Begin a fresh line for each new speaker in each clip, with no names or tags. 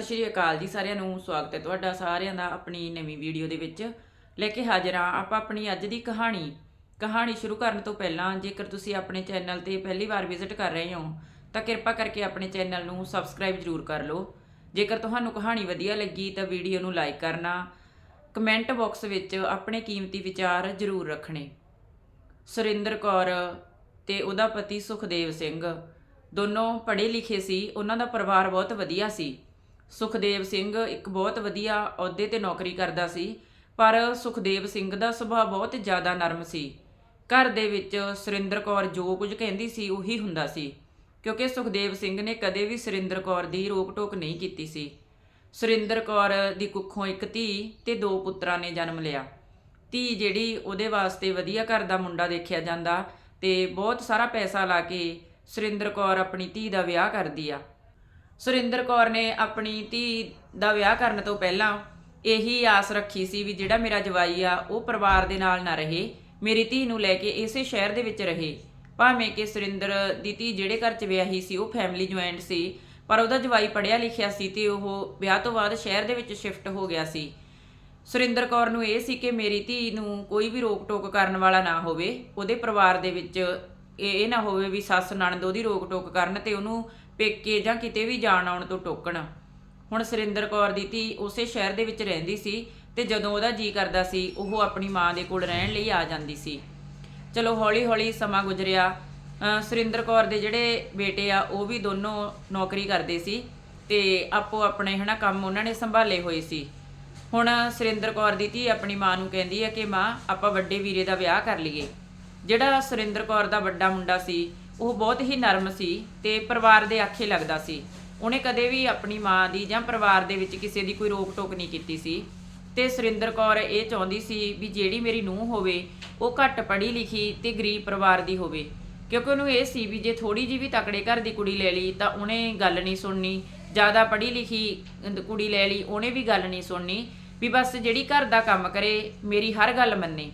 ਸਤਿ ਸ਼੍ਰੀ ਅਕਾਲ ਜੀ ਸਾਰਿਆਂ ਨੂੰ, ਸਵਾਗਤ ਹੈ ਤੁਹਾਡਾ ਸਾਰਿਆਂ ਦਾ ਆਪਣੀ ਨਵੀਂ ਵੀਡੀਓ ਦੇ ਵਿੱਚ। ਲੈ ਕੇ ਹਾਜ਼ਰ ਹਾਂ ਆਪਾਂ ਆਪਣੀ ਅੱਜ ਦੀ ਕਹਾਣੀ। ਕਹਾਣੀ ਸ਼ੁਰੂ ਕਰਨ ਤੋਂ ਪਹਿਲਾਂ ਜੇਕਰ ਤੁਸੀਂ ਆਪਣੇ ਚੈਨਲ ਤੇ ਪਹਿਲੀ ਵਾਰ ਵਿਜ਼ਿਟ ਕਰ ਰਹੇ ਹੋ, ਤਾਂ ਕਿਰਪਾ ਕਰਕੇ ਆਪਣੇ ਚੈਨਲ ਨੂੰ ਸਬਸਕ੍ਰਾਈਬ ਜ਼ਰੂਰ ਕਰ ਲਓ। ਜੇਕਰ ਤੁਹਾਨੂੰ ਕਹਾਣੀ ਵਧੀਆ ਲੱਗੀ ਤਾਂ ਵੀਡੀਓ ਨੂੰ ਲਾਈਕ ਕਰਨਾ, ਕਮੈਂਟ ਬਾਕਸ ਵਿੱਚ ਆਪਣੇ ਕੀਮਤੀ ਵਿਚਾਰ ਜ਼ਰੂਰ ਰੱਖਣੇ। ਸੁਰਿੰਦਰ ਕੌਰ ਤੇ ਉਹਦਾ ਪਤੀ ਸੁਖਦੇਵ ਸਿੰਘ, ਦੋਨੋਂ ਪੜ੍ਹੇ ਲਿਖੇ ਸੀ, ਉਹਨਾਂ ਦਾ ਪਰਿਵਾਰ ਬਹੁਤ ਵਧੀਆ ਸੀ। ਸੁਖਦੇਵ ਸਿੰਘ ਇੱਕ ਬਹੁਤ ਵਧੀਆ ਅਹੁਦੇ ਤੇ ਨੌਕਰੀ ਕਰਦਾ ਸੀ, ਪਰ ਸੁਖਦੇਵ ਸਿੰਘ ਦਾ ਸੁਭਾਅ ਬਹੁਤ ਜ਼ਿਆਦਾ ਨਰਮ ਸੀ। ਘਰ ਦੇ ਵਿੱਚ ਸੁਰਿੰਦਰ ਕੌਰ ਜੋ ਕੁਝ ਕਹਿੰਦੀ ਸੀ ਉਹੀ ਹੁੰਦਾ ਸੀ, ਕਿਉਂਕਿ ਸੁਖਦੇਵ ਸਿੰਘ ਨੇ ਕਦੇ ਵੀ ਸੁਰਿੰਦਰ ਕੌਰ ਦੀ ਰੋਕ-ਟੋਕ ਨਹੀਂ ਕੀਤੀ ਸੀ। ਸੁਰਿੰਦਰ ਕੌਰ ਦੀ ਕੁੱਖੋਂ ਇੱਕ ਧੀ ਤੇ ਦੋ ਪੁੱਤਰਾਂ ਨੇ ਜਨਮ ਲਿਆ। ਧੀ ਜਿਹੜੀ ਉਹਦੇ ਵਾਸਤੇ ਵਧੀਆ ਘਰ ਦਾ ਮੁੰਡਾ ਦੇਖਿਆ ਜਾਂਦਾ ਤੇ ਬਹੁਤ ਸਾਰਾ ਪੈਸਾ ਲਾ ਕੇ ਸੁਰਿੰਦਰ ਕੌਰ ਆਪਣੀ ਧੀ ਦਾ ਵਿਆਹ ਕਰਦੀ ਆ। ਸੁਰਿੰਦਰ ਕੌਰ ਨੇ ਆਪਣੀ ਧੀ ਦਾ ਵਿਆਹ ਕਰਨ ਤੋਂ ਪਹਿਲਾਂ ਇਹੀ ਆਸ ਰੱਖੀ ਸੀ ਵੀ ਜਿਹੜਾ ਮੇਰਾ ਜਵਾਈ ਆ, ਉਹ ਪਰਿਵਾਰ ਦੇ ਨਾਲ ਨਾ ਰਹੇ, ਮੇਰੀ ਧੀ ਨੂੰ ਲੈ ਕੇ ਇਸੇ ਸ਼ਹਿਰ ਦੇ ਵਿੱਚ ਰਹੇ। ਭਾਵੇਂ ਕਿ ਸੁਰਿੰਦਰ ਦੀ ਧੀ ਜਿਹੜੇ ਘਰ 'ਚ ਵਿਆਹੀ ਸੀ, ਉਹ ਫੈਮਿਲੀ ਜੁਆਇੰਟ ਸੀ, ਪਰ ਉਹਦਾ ਜਵਾਈ ਪੜ੍ਹਿਆ ਲਿਖਿਆ ਸੀ ਤੇ ਉਹ ਵਿਆਹ ਤੋਂ ਬਾਅਦ ਸ਼ਹਿਰ ਦੇ ਵਿੱਚ ਸ਼ਿਫਟ ਹੋ ਗਿਆ ਸੀ। ਸੁਰਿੰਦਰ ਕੌਰ ਨੂੰ ਇਹ ਸੀ ਕਿ ਮੇਰੀ ਧੀ ਨੂੰ ਕੋਈ ਵੀ ਰੋਕ ਟੋਕ ਕਰਨ ਵਾਲਾ ਨਾ ਹੋਵੇ, ਉਹਦੇ ਪਰਿਵਾਰ ਦੇ ਵਿੱਚ ਇਹ ਇਹ ਨਾ ਹੋਵੇ ਵੀ ਸੱਸ ਨਣਦ ਉਹਦੀ ਰੋਕ ਟੋਕ ਕਰਨ ਤੇ ਉਹਨੂੰ ਪੇਕੇ ਜਾਂ ਕਿਤੇ ਵੀ ਜਾਣ ਆਉਣ ਤੋਂ ਟੋਕਣ। ਹੁਣ ਸੁਰਿੰਦਰ ਕੌਰ ਦੀ ਧੀ ਉਸੇ ਸ਼ਹਿਰ ਦੇ ਵਿੱਚ ਰਹਿੰਦੀ ਸੀ ਤੇ ਜਦੋਂ ਉਹਦਾ ਜੀ ਕਰਦਾ ਸੀ, ਉਹ ਆਪਣੀ ਮਾਂ ਦੇ ਕੋਲ ਰਹਿਣ ਲਈ ਆ ਜਾਂਦੀ ਸੀ। ਚਲੋ ਹੌਲੀ ਹੌਲੀ ਸਮਾਂ ਗੁਜ਼ਰਿਆ। ਸੁਰਿੰਦਰ ਕੌਰ ਦੇ ਜਿਹੜੇ ਬੇਟੇ ਆ, ਉਹ ਵੀ ਦੋਨੋਂ ਨੌਕਰੀ ਕਰਦੇ ਸੀ ਤੇ ਆਪੋ ਆਪਣੇ ਹਨਾ ਕੰਮ ਉਹਨਾਂ ਨੇ ਸੰਭਾਲੇ ਹੋਏ ਸੀ। ਹੁਣ ਸੁਰਿੰਦਰ ਕੌਰ ਦੀ ਧੀ ਆਪਣੀ ਮਾਂ ਨੂੰ ਕਹਿੰਦੀ ਹੈ ਕਿ ਮਾਂ, ਆਪਾਂ ਵੱਡੇ ਵੀਰੇ ਦਾ ਵਿਆਹ ਕਰ ਲਈਏ। ਜਿਹੜਾ ਸੁਰਿੰਦਰ ਕੌਰ ਦਾ ਵੱਡਾ ਮੁੰਡਾ ਸੀ ਉਹ ਬਹੁਤ ਹੀ ਨਰਮ ਸੀ ਤੇ ਪਰਿਵਾਰ ਦੇ ਆਖੇ ਲੱਗਦਾ ਸੀ। ਉਹਨੇ ਕਦੇ ਵੀ ਆਪਣੀ ਮਾਂ ਦੀ ਜਾਂ ਪਰਿਵਾਰ ਦੇ ਵਿੱਚ ਕਿਸੇ ਦੀ ਕੋਈ ਰੋਕ ਟੋਕ ਨਹੀਂ ਕੀਤੀ ਸੀ। ਤੇ ਸੁਰਿੰਦਰ ਕੌਰ ਇਹ ਚਾਹੁੰਦੀ ਸੀ ਵੀ ਜਿਹੜੀ ਮੇਰੀ ਨੂੰਹ ਹੋਵੇ, ਉਹ ਘੱਟ ਪੜ੍ਹੀ ਲਿਖੀ ਤੇ ਗਰੀਬ ਪਰਿਵਾਰ ਦੀ ਹੋਵੇ। ਕਿਉਂਕਿ ਉਹਨੂੰ ਇਹ ਸੀ ਵੀ ਜੇ ਥੋੜੀ ਜਿਹੀ ਵੀ ਤਕੜੇ ਘਰ ਦੀ ਕੁੜੀ ਲੈ ਲਈ ਤਾਂ ਉਹਨੇ ਗੱਲ ਨਹੀਂ ਸੁਣਨੀ। ਜ਼ਿਆਦਾ ਪੜ੍ਹੀ ਲਿਖੀ ਕੁੜੀ ਲੈ ਲਈ, ਉਹਨੇ ਵੀ ਗੱਲ ਨਹੀਂ ਸੁਣਨੀ ਵੀ ਬਸ ਜਿਹੜੀ ਘਰ ਦਾ ਕੰਮ ਕਰੇ, ਮੇਰੀ ਹਰ ਗੱਲ ਮੰਨੇ।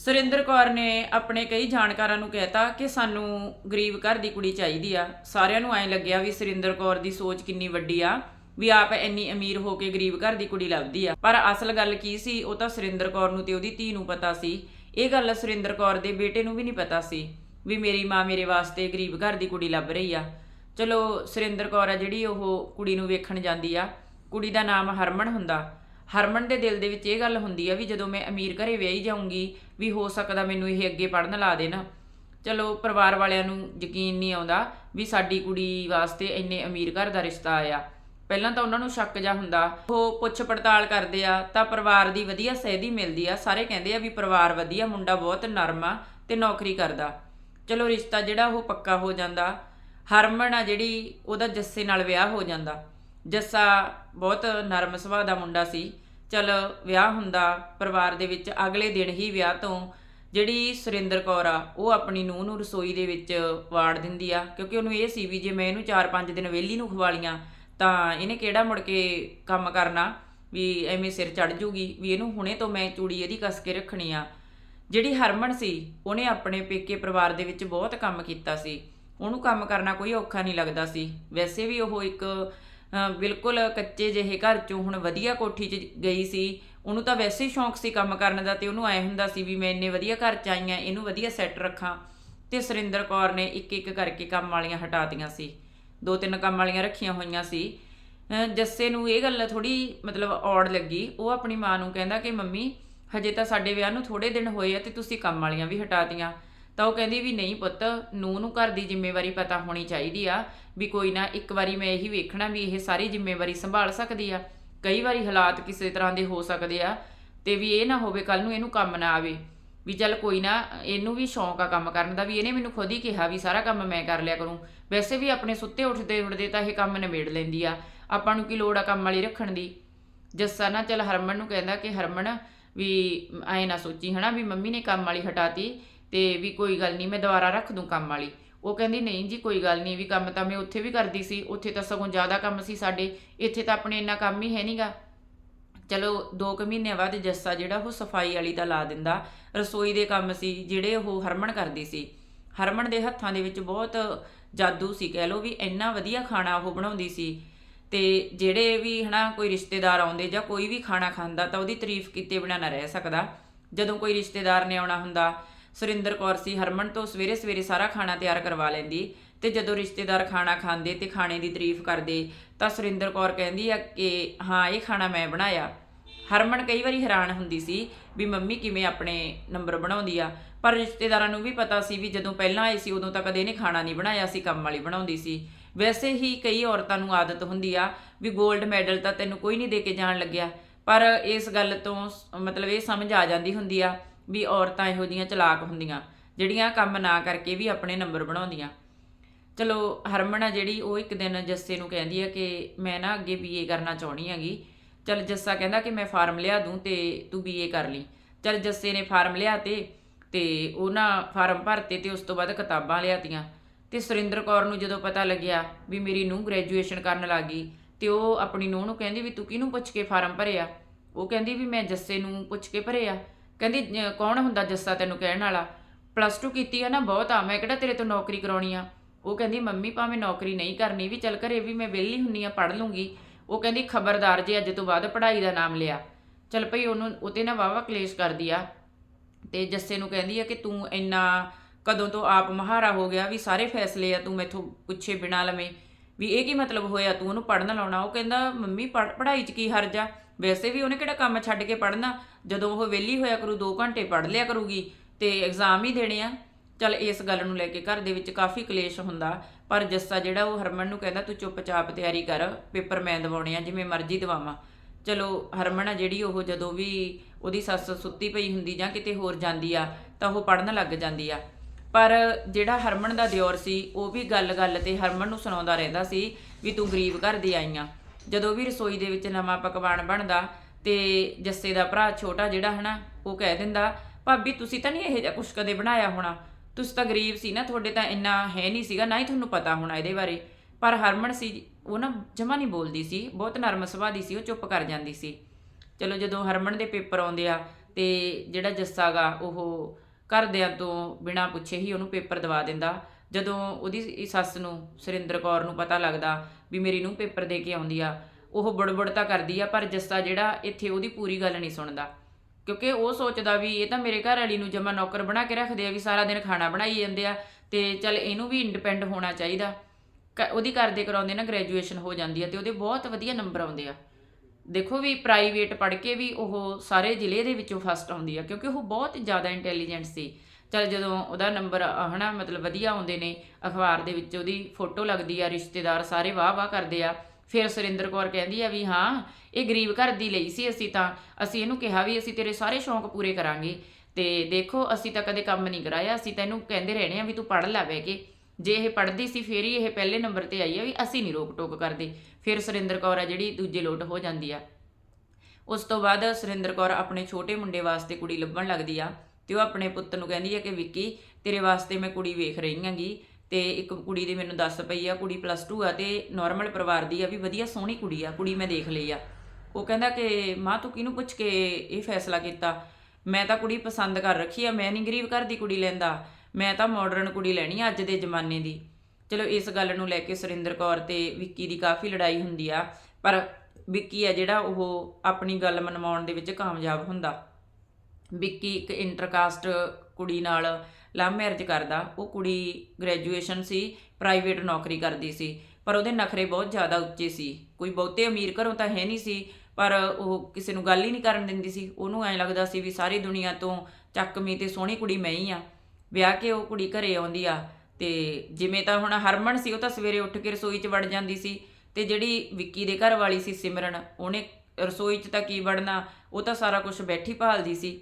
ਸੁਰਿੰਦਰ ਕੌਰ ਨੇ ਆਪਣੇ ਕਈ ਜਾਣਕਾਰਾਂ ਨੂੰ ਕਹਿਤਾ ਕਿ ਸਾਨੂੰ ਗਰੀਬ ਘਰ ਦੀ ਕੁੜੀ ਚਾਹੀਦੀ ਆ। ਸਾਰਿਆਂ ਨੂੰ ਐਂ ਲੱਗਿਆ ਵੀ ਸੁਰਿੰਦਰ ਕੌਰ ਦੀ ਸੋਚ ਕਿੰਨੀ ਵੱਡੀ ਆ, ਵੀ ਆਪ ਇੰਨੀ ਅਮੀਰ ਹੋ ਕੇ ਗਰੀਬ ਘਰ ਦੀ ਕੁੜੀ ਲੱਭਦੀ ਆ। ਪਰ ਅਸਲ ਗੱਲ ਕੀ ਸੀ, ਉਹ ਤਾਂ ਸੁਰਿੰਦਰ ਕੌਰ ਨੂੰ ਤੇ ਉਹਦੀ ਧੀ ਨੂੰ ਪਤਾ ਸੀ। ਇਹ ਗੱਲ ਸੁਰਿੰਦਰ ਕੌਰ ਦੇ ਬੇਟੇ ਨੂੰ ਵੀ ਨਹੀਂ ਪਤਾ ਸੀ, ਵੀ ਮੇਰੀ ਮਾਂ ਮੇਰੇ ਵਾਸਤੇ ਗਰੀਬ ਘਰ ਦੀ ਕੁੜੀ ਲੱਭ ਰਹੀ ਆ। ਚਲੋ, ਸੁਰਿੰਦਰ ਕੌਰ ਆ ਜਿਹੜੀ ਉਹ ਕੁੜੀ ਨੂੰ ਵੇਖਣ ਜਾਂਦੀ ਆ। ਕੁੜੀ ਦਾ ਨਾਮ ਹਰਮਨ ਹੁੰਦਾ। ਹਰਮਨ ਦੇ ਦਿਲ ਦੇ ਵਿੱਚ ਇਹ ਗੱਲ ਹੁੰਦੀ ਆ ਵੀ ਜਦੋਂ ਮੈਂ ਅਮੀਰ ਘਰੇ ਵਿਆਹੀ ਜਾਊਂਗੀ ਵੀ ਹੋ ਸਕਦਾ ਮੈਨੂੰ ਇਹ ਅੱਗੇ ਪੜਨ ਲਾ ਦੇਣਾ। ਚਲੋ ਪਰਿਵਾਰ ਵਾਲਿਆਂ ਨੂੰ ਯਕੀਨ ਨਹੀਂ ਆਉਂਦਾ ਵੀ ਸਾਡੀ ਕੁੜੀ ਵਾਸਤੇ ਇੰਨੇ ਅਮੀਰ ਘਰ ਦਾ ਰਿਸ਼ਤਾ ਆਇਆ। ਪਹਿਲਾਂ ਤਾਂ ਉਹਨਾਂ ਨੂੰ ਸ਼ੱਕ ਜਾ ਹੁੰਦਾ, ਉਹ ਪੁੱਛ ਪੜਤਾਲ ਕਰਦੇ ਆ, ਤਾਂ ਪਰਿਵਾਰ ਦੀ ਵਧੀਆ ਸਹਿਦੀ ਮਿਲਦੀ ਆ। ਸਾਰੇ ਕਹਿੰਦੇ ਆ ਵੀ ਪਰਿਵਾਰ ਵਧੀਆ, ਮੁੰਡਾ ਬਹੁਤ ਨਰਮ ਆ ਤੇ ਨੌਕਰੀ ਕਰਦਾ। ਚਲੋ ਰਿਸ਼ਤਾ ਜਿਹੜਾ ਉਹ ਪੱਕਾ ਹੋ ਜਾਂਦਾ। ਹਰਮਨ ਆ ਜਿਹੜੀ ਉਹਦਾ ਜੱਸੇ ਨਾਲ ਵਿਆਹ ਹੋ ਜਾਂਦਾ। ਜੱਸਾ ਬਹੁਤ ਨਰਮ ਸੁਭਾਅ ਦਾ ਮੁੰਡਾ ਸੀ। ਚਲ ਵਿਆਹ ਹੁੰਦਾ ਪਰਿਵਾਰ ਦੇ ਵਿੱਚ ਅਗਲੇ ਦਿਨ ਹੀ ਵਿਆਹ ਤੋਂ ਜਿਹੜੀ ਸੁਰਿੰਦਰ ਕੌਰ ਆ, ਉਹ ਆਪਣੀ ਨੂੰਹ ਨੂੰ ਰਸੋਈ ਦੇ ਵਿੱਚ ਵਾੜ ਦਿੰਦੀ ਆ, ਕਿਉਂਕਿ ਉਹਨੂੰ ਇਹ ਸੀ ਵੀ ਜੇ ਮੈਂ ਇਹਨੂੰ 4-5 ਦਿਨ ਵਿਹਲੀ ਨੂੰ ਖਵਾ ਲੀਆਂ ਤਾਂ ਇਹਨੇ ਕਿਹੜਾ ਮੁੜ ਕੇ ਕੰਮ ਕਰਨਾ ਵੀ ਐਵੇਂ ਸਿਰ ਚੜ ਜੂਗੀ, ਵੀ ਇਹਨੂੰ ਹੁਣੇ ਤੋਂ ਮੈਂ ਚੂੜੀ ਇਹਦੀ ਕੱਸ ਕੇ ਰੱਖਣੀ ਆ। ਜਿਹੜੀ ਹਰਮਨ ਸੀ, ਉਹਨੇ ਆਪਣੇ ਪੇਕੇ ਪਰਿਵਾਰ ਦੇ ਵਿੱਚ ਬਹੁਤ ਕੰਮ ਕੀਤਾ ਸੀ। ਉਹਨੂੰ ਕੰਮ ਕਰਨਾ ਕੋਈ ਔਖਾ ਨਹੀਂ ਲੱਗਦਾ ਸੀ। ਵੈਸੇ ਵੀ ਉਹ ਇੱਕ ਬਿਲਕੁਲ ਕੱਚੇ ਜਿਹੇ ਘਰ ਚੋਂ ਹੁਣ ਵਧੀਆ ਕੋਠੀ 'ਚ ਗਈ ਸੀ। ਉਹਨੂੰ ਤਾਂ ਵੈਸੇ ਹੀ ਸ਼ੌਂਕ ਸੀ ਕੰਮ ਕਰਨ ਦਾ ਤੇ ਉਹਨੂੰ ਐ ਹੁੰਦਾ ਸੀ ਵੀ ਮੈਂ ਇੰਨੇ ਵਧੀਆ ਘਰ 'ਚ ਆਈ ਆਂ, ਇਹਨੂੰ ਵਧੀਆ ਸੈੱਟ ਰੱਖਾਂ। ਤੇ ਸੁਰਿੰਦਰ ਕੌਰ ਨੇ ਇੱਕ ਇੱਕ ਕਰਕੇ ਕੰਮ ਵਾਲੀਆਂ ਹਟਾਤੀਆਂ ਸੀ। ਦੋ ਤਿੰਨ ਕੰਮ ਵਾਲੀਆਂ ਰੱਖੀਆਂ ਹੋਈਆਂ ਸੀ। ਜੱਸੇ ਨੂੰ ਇਹ ਗੱਲ ਥੋੜੀ ਮਤਲਬ ਔੜ ਲੱਗੀ। ਉਹ ਆਪਣੀ ਮਾਂ ਨੂੰ ਕਹਿੰਦਾ ਕਿ ਮੰਮੀ, ਹਜੇ ਤਾਂ ਸਾਡੇ ਵਿਆਹ ਨੂੰ ਥੋੜੇ ਦਿਨ ਹੋਏ ਆ ਤੇ ਤੁਸੀਂ ਕੰਮ ਵਾਲੀਆਂ ਵੀ ਹਟਾਤੀਆਂ ਤਾਂ ਉਹ ਕਹਿੰਦੀ ਵੀ ਨਹੀਂ ਪੁੱਤ ਨੂੰ ਨੂੰ ਘਰ ਦੀ ਜ਼ਿੰਮੇਵਾਰੀ ਪਤਾ ਹੋਣੀ ਚਾਹੀਦੀ ਆ ਵੀ ਕੋਈ ਨਾ ਇੱਕ ਵਾਰੀ ਮੈਂ ਇਹੀ ਵੇਖਣਾ ਵੀ ਇਹ ਸਾਰੀ ਜ਼ਿੰਮੇਵਾਰੀ ਸੰਭਾਲ ਸਕਦੀ ਆ। ਕਈ ਵਾਰੀ ਹਾਲਾਤ ਕਿਸੇ ਤਰ੍ਹਾਂ ਦੇ ਹੋ ਸਕਦੇ ਆ ਤੇ ਵੀ ਇਹ ਨਾ ਹੋਵੇ ਕੱਲ ਨੂੰ ਇਹਨੂੰ ਕੰਮ ਨਾ ਆਵੇ। ਵੀ ਚੱਲ ਕੋਈ ਨਾ, ਇਹਨੂੰ ਵੀ ਸ਼ੌਂਕ ਆ ਕੰਮ ਕਰਨ ਦਾ, ਵੀ ਇਹਨੇ ਮੈਨੂੰ ਖੁਦ ਹੀ ਕਿਹਾ ਵੀ ਸਾਰਾ ਕੰਮ ਮੈਂ ਕਰ ਲਿਆ ਕਰੂੰ। ਵੈਸੇ ਵੀ ਆਪਣੇ ਸੁੱਤੇ ਉੱਠਦੇ ਉੱਠਦੇ ਤਾਂ ਇਹ ਕੰਮ ਨਿਬੇੜ ਲੈਂਦੀ ਆ। ਆਪਾਂ ਨੂੰ ਕੀ ਲੋੜ ਆ ਕੰਮ ਵਾਲੀ ਰੱਖਣ ਦੀ? ਜੱਸਾ ਨਾ ਚੱਲ ਹਰਮਨ ਨੂੰ ਕਹਿੰਦਾ ਕਿ ਹਰਮਨ ਵੀ ਐ ਨਾ ਸੋਚੀ ਹਨਾ ਵੀ ਮੰਮੀ ਨੇ ਕੰਮ ਵਾਲੀ ਹਟਾਤੀ। ਤੇ ਵੀ ਕੋਈ ਗੱਲ ਨਹੀਂ, ਮੈਂ ਦੁਬਾਰਾ ਰੱਖ ਦੂੰ ਕੰਮ ਵਾਲੀ। ਉਹ ਕਹਿੰਦੀ, ਨਹੀਂ ਜੀ, ਕੋਈ ਗੱਲ ਨਹੀਂ, ਵੀ ਕੰਮ ਤਾਂ ਮੈਂ ਉੱਥੇ ਵੀ ਕਰਦੀ ਸੀ, ਉੱਥੇ ਤਾਂ ਸਗੋਂ ਜ਼ਿਆਦਾ ਕੰਮ ਸੀ ਸਾਡੇ, ਇੱਥੇ ਤਾਂ ਆਪਣੇ ਇੰਨਾ ਕੰਮ ਹੀ ਹੈ ਨਹੀਂਗਾ ਚਲੋ 2 ਕੁ ਮਹੀਨਿਆਂ ਬਾਅਦ ਜੱਸਾ ਜਿਹੜਾ, ਉਹ ਸਫ਼ਾਈ ਵਾਲੀ ਦਾ ਲਾ ਦਿੰਦਾ। ਰਸੋਈ ਦੇ ਕੰਮ ਸੀ, ਜਿਹੜੇ ਉਹ ਹਰਮਨ ਕਰਦੀ ਸੀ। ਹਰਮਨ ਦੇ ਹੱਥਾਂ ਦੇ ਵਿੱਚ ਬਹੁਤ ਜਾਦੂ ਸੀ, ਕਹਿ ਲਓ ਵੀ ਇੰਨਾ ਵਧੀਆ ਖਾਣਾ ਉਹ ਬਣਾਉਂਦੀ ਸੀ। ਤੇ ਜਿਹੜੇ ਵੀ ਹਨਾ, ਕੋਈ ਰਿਸ਼ਤੇਦਾਰ ਆਉਂਦੇ ਜਾਂ ਕੋਈ ਵੀ ਖਾਣਾ ਖਾਂਦਾ, ਤਾਂ ਉਹਦੀ ਤਾਰੀਫ ਕੀਤੇ ਬਿਨਾ ਨਾ ਰਹਿ ਸਕਦਾ। ਜਦੋਂ ਕੋਈ ਰਿਸ਼ਤੇਦਾਰ ਨੇ ਆਉਣਾ ਹੁੰਦਾ ਸੁਰਿੰਦਰ ਕੌਰ ਸੀ, ਹਰਮਨ ਤੋਂ ਸਵੇਰੇ ਸਵੇਰੇ ਸਾਰਾ ਖਾਣਾ ਤਿਆਰ ਕਰਵਾ ਲੈਂਦੀ ਤੇ ਜਦੋਂ ਰਿਸ਼ਤੇਦਾਰ ਖਾਣਾ ਖਾਂਦੇ ਤੇ ਖਾਣੇ ਦੀ ਤਾਰੀਫ ਕਰਦੇ ਤਾਂ ਸੁਰਿੰਦਰ ਕੌਰ ਕਹਿੰਦੀ ਆ ਕਿ, ਹਾਂ, ਇਹ ਖਾਣਾ ਮੈਂ ਬਣਾਇਆ। ਹਰਮਨ ਕਈ ਵਾਰੀ ਹੈਰਾਨ ਹੁੰਦੀ ਸੀ ਵੀ ਮੰਮੀ ਕਿਵੇਂ ਆਪਣੇ ਨੰਬਰ ਬਣਾਉਂਦੀ ਆ, ਪਰ ਰਿਸ਼ਤੇਦਾਰਾਂ ਨੂੰ ਵੀ ਪਤਾ ਸੀ ਵੀ ਜਦੋਂ ਪਹਿਲਾਂ ਆਏ ਸੀ ਉਦੋਂ ਤਾਂ ਕਦੇ ਇਹਨੇ ਖਾਣਾ ਨਹੀਂ ਬਣਾਇਆ ਸੀ, ਕੰਮ ਵਾਲੀ ਬਣਾਉਂਦੀ ਸੀ। ਵੈਸੇ ਹੀ ਕਈ ਔਰਤਾਂ ਨੂੰ ਆਦਤ ਹੁੰਦੀ ਆ ਵੀ 골ਡ ਮੈਡਲ ਤਾਂ ਤੈਨੂੰ ਕੋਈ ਨਹੀਂ ਦੇ ਕੇ ਜਾਣ ਲੱਗਿਆ, ਪਰ ਇਸ ਗੱਲ ਤੋਂ ਸ- ਮਤਲਬ ਇਹ ਸਮਝ ਆ ਜਾਂਦੀ ਹੁੰਦੀ ਆ ਵੀ ਔਰਤਾਂ ਇਹੋ ਜੀਆਂ ਚਲਾਕ ਹੁੰਦੀਆਂ, ਜਿਹੜੀਆਂ ਕੰਮ ਨਾ ਕਰਕੇ ਵੀ ਆਪਣੇ ਨੰਬਰ ਬਣਾਉਂਦੀਆਂ। ਚਲੋ, ਹਰਮਨ ਆ ਜਿਹੜੀ, ਉਹ ਇੱਕ ਦਿਨ ਜੱਸੇ ਨੂੰ ਕਹਿੰਦੀ ਆ ਕਿ ਮੈਂ ਨਾ ਅੱਗੇ ਬੀਏ ਕਰਨਾ ਚਾਹਣੀ ਹੈਗੀ। ਚਲ ਜੱਸਾ ਕਹਿੰਦਾ ਕਿ ਮੈਂ ਫਾਰਮ ਲਿਆ ਦੂੰ ਤੇ ਤੂੰ ਬੀਏ ਕਰ ਲਈ। ਚਲ ਜੱਸੇ ਨੇ ਫਾਰਮ ਲਿਆ ਤੇ ਤੇ ਉਹ ਨਾ ਫਾਰਮ ਭਰਤੇ ਤੇ ਉਸ ਤੋਂ ਬਾਅਦ ਕਿਤਾਬਾਂ ਲਿਆਤੀਆਂ। ਤੇ ਸੁਰਿੰਦਰ ਕੌਰ ਨੂੰ ਜਦੋਂ ਪਤਾ ਲੱਗਿਆ ਵੀ ਮੇਰੀ ਨੂੰਹ ਗ੍ਰੈਜੂਏਸ਼ਨ ਕਰਨ ਲੱਗੀ ਤੇ ਉਹ ਆਪਣੀ ਨੂੰਹ ਨੂੰ ਕਹਿੰਦੀ ਵੀ ਤੂੰ ਕਿਹਨੂੰ ਪੁੱਛ ਕੇ ਫਾਰਮ ਭਰਿਆ? ਉਹ ਕਹਿੰਦੀ ਵੀ ਮੈਂ ਜੱਸੇ ਨੂੰ ਪੁੱਛ ਕੇ ਭਰਿਆ। ਕਹਿੰਦੀ, "ਅਹ, ਕੌਣ ਹੁੰਦਾ ਜੱਸਾ ਤੈਨੂੰ ਕਹਿਣ ਵਾਲਾ? ਪਲੱਸ 2 ਕੀਤੀ ਆ ਨਾ ਬਹੁਤ ਆ, ਮੈਂ ਕਿਹੜਾ ਤੇਰੇ ਤੋਂ ਨੌਕਰੀ ਕਰਾਉਣੀ ਆ? ਉਹ ਕਹਿੰਦੀ, ਮੰਮੀ ਭਾਵੇਂ ਨੌਕਰੀ ਨਹੀਂ ਕਰਨੀ ਵੀ, ਚੱਲ ਘਰੇ ਵੀ ਮੈਂ ਵਿਹਲੀ ਹੁੰਨੀ ਆ, ਪੜ੍ਹ ਲੂੰਗੀ। ਉਹ ਕਹਿੰਦੀ, ਖਬਰਦਾਰ ਜੇ ਅੱਜ ਤੋਂ ਬਾਅਦ ਪੜ੍ਹਾਈ ਦਾ ਨਾਮ ਲਿਆ। ਚੱਲ ਭਈ ਉਹਨੂੰ ਉਤੇ ਨਾ ਵਾਵਾ ਕਲੇਸ਼ ਕਰਦੀ ਆ। ਤੇ ਜੱਸੇ ਨੂੰ ਕਹਿੰਦੀ ਆ ਕਿ ਤੂੰ ਇੰਨਾ ਕਦੋਂ ਤੋਂ ਆਪ ਮਹਾਰਾ ਹੋ ਗਿਆ ਵੀ ਸਾਰੇ ਫੈਸਲੇ ਆ, ਤੂੰ ਮੈਥੋਂ ਪੁੱਛੇ ਬਿਨਾਂ ਲਵੇਂ। ਵੀ ਇਹ ਕੀ ਮਤਲਬ ਹੋਇਆ? ਤੂੰ ਉਹਨੂੰ ਪੜਨ ਲਾਉਣਾ? ਉਹ ਕਹਿੰਦਾ, ਮੰਮੀ, ਪੜ੍ਹ- ਪੜ੍ਹਾਈ 'ਚ ਕੀ ਹਰਜ ਆ? ਵੈਸੇ ਵੀ ਉਹਨੇ ਕਿਹੜਾ ਕੰਮ ਛੱਡ ਕੇ ਪੜਨਾ ਜਦੋਂ ਉਹ ਵਿਹਲੀ ਹੋਇਆ ਕਰੂ 2 ਘੰਟੇ ਪੜ੍ਹ ਲਿਆ ਕਰੂਗੀ ਤੇ ਐਗਜ਼ਾਮ ਹੀ ਦੇਣੇ ਆ। ਚੱਲ ਇਸ ਗੱਲ ਨੂੰ ਲੈ ਕੇ ਘਰ ਦੇ ਵਿੱਚ ਕਾਫੀ ਕਲੇਸ਼ ਹੁੰਦਾ। ਪਰ ਜੱਸਾ ਜਿਹੜਾ ਉਹ ਹਰਮਨ ਨੂੰ ਕਹਿੰਦਾ, ਤੂੰ ਚੁੱਪਚਾਪ ਤਿਆਰੀ ਕਰ, ਪੇਪਰ ਮੈਂ ਦਿਵਾਉਣੇ ਆ, ਜਿਵੇਂ ਮਰਜ਼ੀ ਦਿਵਾਵਾਂ। ਚਲੋ, ਹਰਮਨ ਆ ਜਿਹੜੀ ਉਹ ਜਦੋਂ ਵੀ ਉਹਦੀ ਸੱਸ ਸੁੱਤੀ ਪਈ ਹੁੰਦੀ ਜਾਂ ਕਿਤੇ ਹੋਰ ਜਾਂਦੀ ਆ, ਤਾਂ ਉਹ ਪੜਨ ਲੱਗ ਜਾਂਦੀ ਆ। ਪਰ ਜਿਹੜਾ ਹਰਮਨ ਦਾ ਦਿਓਰ ਸੀ, ਉਹ ਵੀ ਗੱਲ-ਗੱਲ ਤੇ ਹਰਮਨ ਨੂੰ ਸੁਣਾਉਂਦਾ ਰਹਿੰਦਾ ਸੀ ਵੀ ਤੂੰ ਗਰੀਬ ਘਰ ਦੀ ਆਈ ਆ। ਜਦੋਂ ਵੀ ਰਸੋਈ ਦੇ ਵਿੱਚ ਨਵਾਂ ਪਕਵਾਨ ਬਣਦਾ ਤੇ ਜੱਸੇ ਦਾ ਭਰਾ ਛੋਟਾ ਜਿਹੜਾ ਹਨਾ, ਉਹ ਕਹਿ ਦਿੰਦਾ, ਭਾਬੀ, ਤੁਸੀਂ ਤਾਂ ਨਹੀਂ ਇਹ ਜਿਹਾ ਕੁਛ ਕਦੇ ਬਣਾਇਆ ਹੋਣਾ? ਤੁਸੀਂ ਤਾਂ ਗਰੀਬ ਸੀ ਨਾ, ਤੁਹਾਡੇ ਤਾਂ ਇੰਨਾ ਹੈ ਨਹੀਂ ਸੀਗਾ, ਨਾ ਹੀ ਤੁਹਾਨੂੰ ਪਤਾ ਹੋਣਾ ਇਹਦੇ ਬਾਰੇ। ਪਰ ਹਰਮਨ ਸੀ, ਉਹ ਨਾ ਜਮਾ ਨਹੀਂ ਬੋਲਦੀ ਸੀ, ਬਹੁਤ ਨਰਮ ਸੁਭਾਅ ਦੀ ਸੀ, ਉਹ ਚੁੱਪ ਕਰ ਜਾਂਦੀ ਸੀ। ਚਲੋ ਜਦੋਂ ਹਰਮਨ ਦੇ ਪੇਪਰ ਆਉਂਦੇ ਆ ਤੇ ਜਿਹੜਾ ਜੱਸਾ ਗਾ, ਉਹ ਘਰਦਿਆਂ ਤੋਂ ਬਿਨਾਂ ਪੁੱਛੇ ਹੀ ਉਹਨੂੰ ਪੇਪਰ ਦਵਾ ਦਿੰਦਾ। ਜਦੋਂ ਉਹਦੀ ਸੱਸ ਨੂੰ, ਸੁਰਿੰਦਰ ਕੌਰ ਨੂੰ ਪਤਾ ਲੱਗਦਾ ਵੀ ਮੇਰੀ ਨੂੰ ਪੇਪਰ ਦੇ ਕੇ ਆਉਂਦੀ ਆ, ਉਹ ਬੜਬੜ ਤਾਂ ਕਰਦੀ ਆ, ਪਰ ਜੱਸਾ ਜਿਹੜਾ ਇੱਥੇ ਉਹਦੀ ਪੂਰੀ ਗੱਲ ਨਹੀਂ ਸੁਣਦਾ। ਕਿਉਂਕਿ ਉਹ ਸੋਚਦਾ ਵੀ ਇਹ ਤਾਂ ਮੇਰੇ ਘਰ ਵਾਲੀ ਨੂੰ ਜਮਾ ਨੌਕਰ ਬਣਾ ਕੇ ਰੱਖਦੇ ਆ ਵੀ ਸਾਰਾ ਦਿਨ ਖਾਣਾ ਬਣਾਈ ਜਾਂਦੇ ਆ ਤੇ ਚੱਲ ਇਹਨੂੰ ਵੀ ਇੰਡੀਪੈਂਡ ਹੋਣਾ ਚਾਹੀਦਾ। ਕ- ਉਹਦੀ ਕਰਦੇ ਕਰਾਉਂਦੇ ਨਾ ਗ੍ਰੈਜੂਏਸ਼ਨ ਹੋ ਜਾਂਦੀ ਆ ਤੇ ਉਹਦੇ ਬਹੁਤ ਵਧੀਆ ਨੰਬਰ ਆਉਂਦੇ ਆ। ਦੇਖੋ ਵੀ ਪ੍ਰਾਈਵੇਟ ਪੜ੍ਹ ਕੇ ਵੀ ਉਹ ਸਾਰੇ ਜ਼ਿਲ੍ਹੇ ਦੇ ਵਿੱਚੋਂ ਫਸਟ ਆਉਂਦੀ ਆ, ਕਿਉਂਕਿ ਉਹ ਬਹੁਤ ਜ਼ਿਆਦਾ ਇੰਟੈਲੀਜੈਂਟ ਸੀ। ਚਲ ਜਦੋਂ ਉਹਦਾ ਨੰਬਰ ਹਨਾ, ਮਤਲਬ ਵਧੀਆ ਆਉਂਦੇ ਨੇ, ਅਖਬਾਰ ਦੇ ਵਿੱਚ ਉਹਦੀ ਫੋਟੋ ਲੱਗਦੀ ਆ, ਰਿਸ਼ਤੇਦਾਰ ਸਾਰੇ ਵਾਹ ਵਾਹ ਕਰਦੇ ਆ। ਫਿਰ ਸੁਰਿੰਦਰ ਕੌਰ ਕਹਿੰਦੀ ਆ ਵੀ ਹਾਂ, ਇਹ ਗਰੀਬ ਘਰ ਦੀ ਲਈ ਸੀ ਅਸੀਂ ਤਾਂ। ਅਸੀਂ ਇਹਨੂੰ ਕਿਹਾ ਵੀ ਅਸੀਂ ਤੇਰੇ ਸਾਰੇ ਸ਼ੌਂਕ ਪੂਰੇ ਕਰਾਂਗੇ। ਤੇ ਦੇਖੋ, ਅਸੀਂ ਤਾਂ ਕਦੇ ਕੰਮ ਨਹੀਂ ਕਰਾਇਆ। ਅਸੀਂ ਤਾਂ ਇਹਨੂੰ ਕਹਿੰਦੇ ਰਹਿਣੇ ਆ ਵੀ ਤੂੰ ਪੜ੍ਹ ਲੈ ਬਹਿ ਕੇ। ਜੇ ਇਹ ਪੜ੍ਹਦੀ ਸੀ, ਫੇਰ ਹੀ ਇਹ ਪਹਿਲੇ ਨੰਬਰ ਤੇ ਆਈ ਆ ਵੀ ਅਸੀਂ ਨਹੀਂ ਰੋਕ ਟੋਕ ਕਰਦੇ। ਫਿਰ ਸੁਰਿੰਦਰ ਕੌਰ ਆ ਜਿਹੜੀ ਦੂਜੇ ਲੋਟ ਹੋ ਜਾਂਦੀ ਆ। ਉਸ ਤੋਂ ਬਾਅਦ ਸੁਰਿੰਦਰ ਕੌਰ ਆਪਣੇ ਛੋਟੇ ਮੁੰਡੇ ਵਾਸਤੇ ਕੁੜੀ ਲੱਭਣ ਲੱਗਦੀ ਆ। ਤੇ ਉਹ ਆਪਣੇ ਪੁੱਤ ਨੂੰ ਕਹਿੰਦੀ ਆ ਕਿ ਵਿੱਕੀ, ਤੇਰੇ ਵਾਸਤੇ ਮੈਂ ਕੁੜੀ ਵੇਖ ਰਹੀ ਹਾਂਗੀ ਤੇ ਇੱਕ ਕੁੜੀ ਦੀ ਮੈਨੂੰ ਦੱਸ ਪਈ ਆ, ਕੁੜੀ ਪਲੱਸ 2 ਆ ਤੇ ਨਾਰਮਲ ਪਰਿਵਾਰ ਦੀ ਆ, ਵੀ ਵਧੀਆ ਸੋਹਣੀ ਕੁੜੀ ਆ, ਕੁੜੀ ਮੈਂ ਦੇਖ ਲਈ ਆ। ਉਹ ਕਹਿੰਦਾ ਕਿ ਮਾਂ, ਤੂੰ ਕਿਹਨੂੰ ਪੁੱਛ ਕੇ ਇਹ ਫੈਸਲਾ ਕੀਤਾ? ਮੈਂ ਤਾਂ ਕੁੜੀ ਪਸੰਦ ਕਰ ਰੱਖੀ ਆ, ਮੈਂ ਨਹੀਂ ਗਰੀਬ ਘਰ ਦੀ ਕੁੜੀ ਲੈਂਦਾ। ਮੈਂ ਤਾਂ ਮਾਡਰਨ ਕੁੜੀ ਲੈਣੀ ਆ ਅੱਜ ਦੇ ਜ਼ਮਾਨੇ ਦੀ। ਚਲੋ, ਇਸ ਗੱਲ ਨੂੰ ਲੈ ਕੇ ਸੁਰਿੰਦਰ ਕੌਰ ਤੇ ਵਿੱਕੀ ਦੀ ਕਾਫੀ ਲੜਾਈ ਹੁੰਦੀ ਆ, ਪਰ ਵਿੱਕੀ ਆ ਜਿਹੜਾ ਉਹ ਆਪਣੀ ਗੱਲ ਮਨਵਾਉਣ ਦੇ ਵਿੱਚ ਕਾਮਯਾਬ ਹੁੰਦਾ। ਵਿੱਕੀ ਇੱਕ ਇੰਟਰਕਾਸਟ ਕੁੜੀ ਨਾਲ ਲਵ ਮੈਰਿਜ ਕਰਦਾ, ਉਹ ਕੁੜੀ ਗ੍ਰੈਜੂਏਸ਼ਨ ਸੀ ਪ੍ਰਾਈਵੇਟ ਨੌਕਰੀ ਕਰਦੀ ਸੀ, ਪਰ ਉਹਦੇ ਨਖਰੇ ਬਹੁਤ ਜ਼ਿਆਦਾ ਉੱਚੇ ਸੀ। ਕੋਈ ਬਹੁਤੇ ਅਮੀਰ ਘਰੋਂ ਤਾਂ ਹੈ ਨਹੀਂ ਸੀ, ਪਰ ਉਹ ਕਿਸੇ ਨੂੰ ਗੱਲ ਹੀ ਨਹੀਂ ਕਰਨ ਦਿੰਦੀ ਸੀ। ਉਹਨੂੰ ਐਂ ਲੱਗਦਾ ਸੀ ਵੀ ਸਾਰੀ ਦੁਨੀਆ ਤੋਂ ਚੱਕਮੀ ਤੇ ਸੋਹਣੀ ਕੁੜੀ ਮੈਂ ਹੀ ਆ। ਵਿਆਹ ਕੇ ਉਹ ਕੁੜੀ ਘਰੇ ਆਉਂਦੀ ਆ ਤੇ ਜਿਵੇਂ ਤਾਂ ਹੁਣ ਹਰਮਨ ਸੀ, ਉਹ ਤਾਂ ਸਵੇਰੇ ਉੱਠ ਕੇ ਰਸੋਈ 'ਚ ਵੜ ਜਾਂਦੀ ਸੀ ਤੇ ਜਿਹੜੀ ਵਿੱਕੀ ਦੇ ਘਰ ਵਾਲੀ ਸੀ ਸਿਮਰਨ, ਉਹਨੇ ਰਸੋਈ 'ਚ ਤਾਂ ਕੀ ਵੜਨਾ, ਉਹ ਤਾਂ ਸਾਰਾ ਕੁਝ ਬੈਠੀ ਭਾਲਦੀ ਸੀ।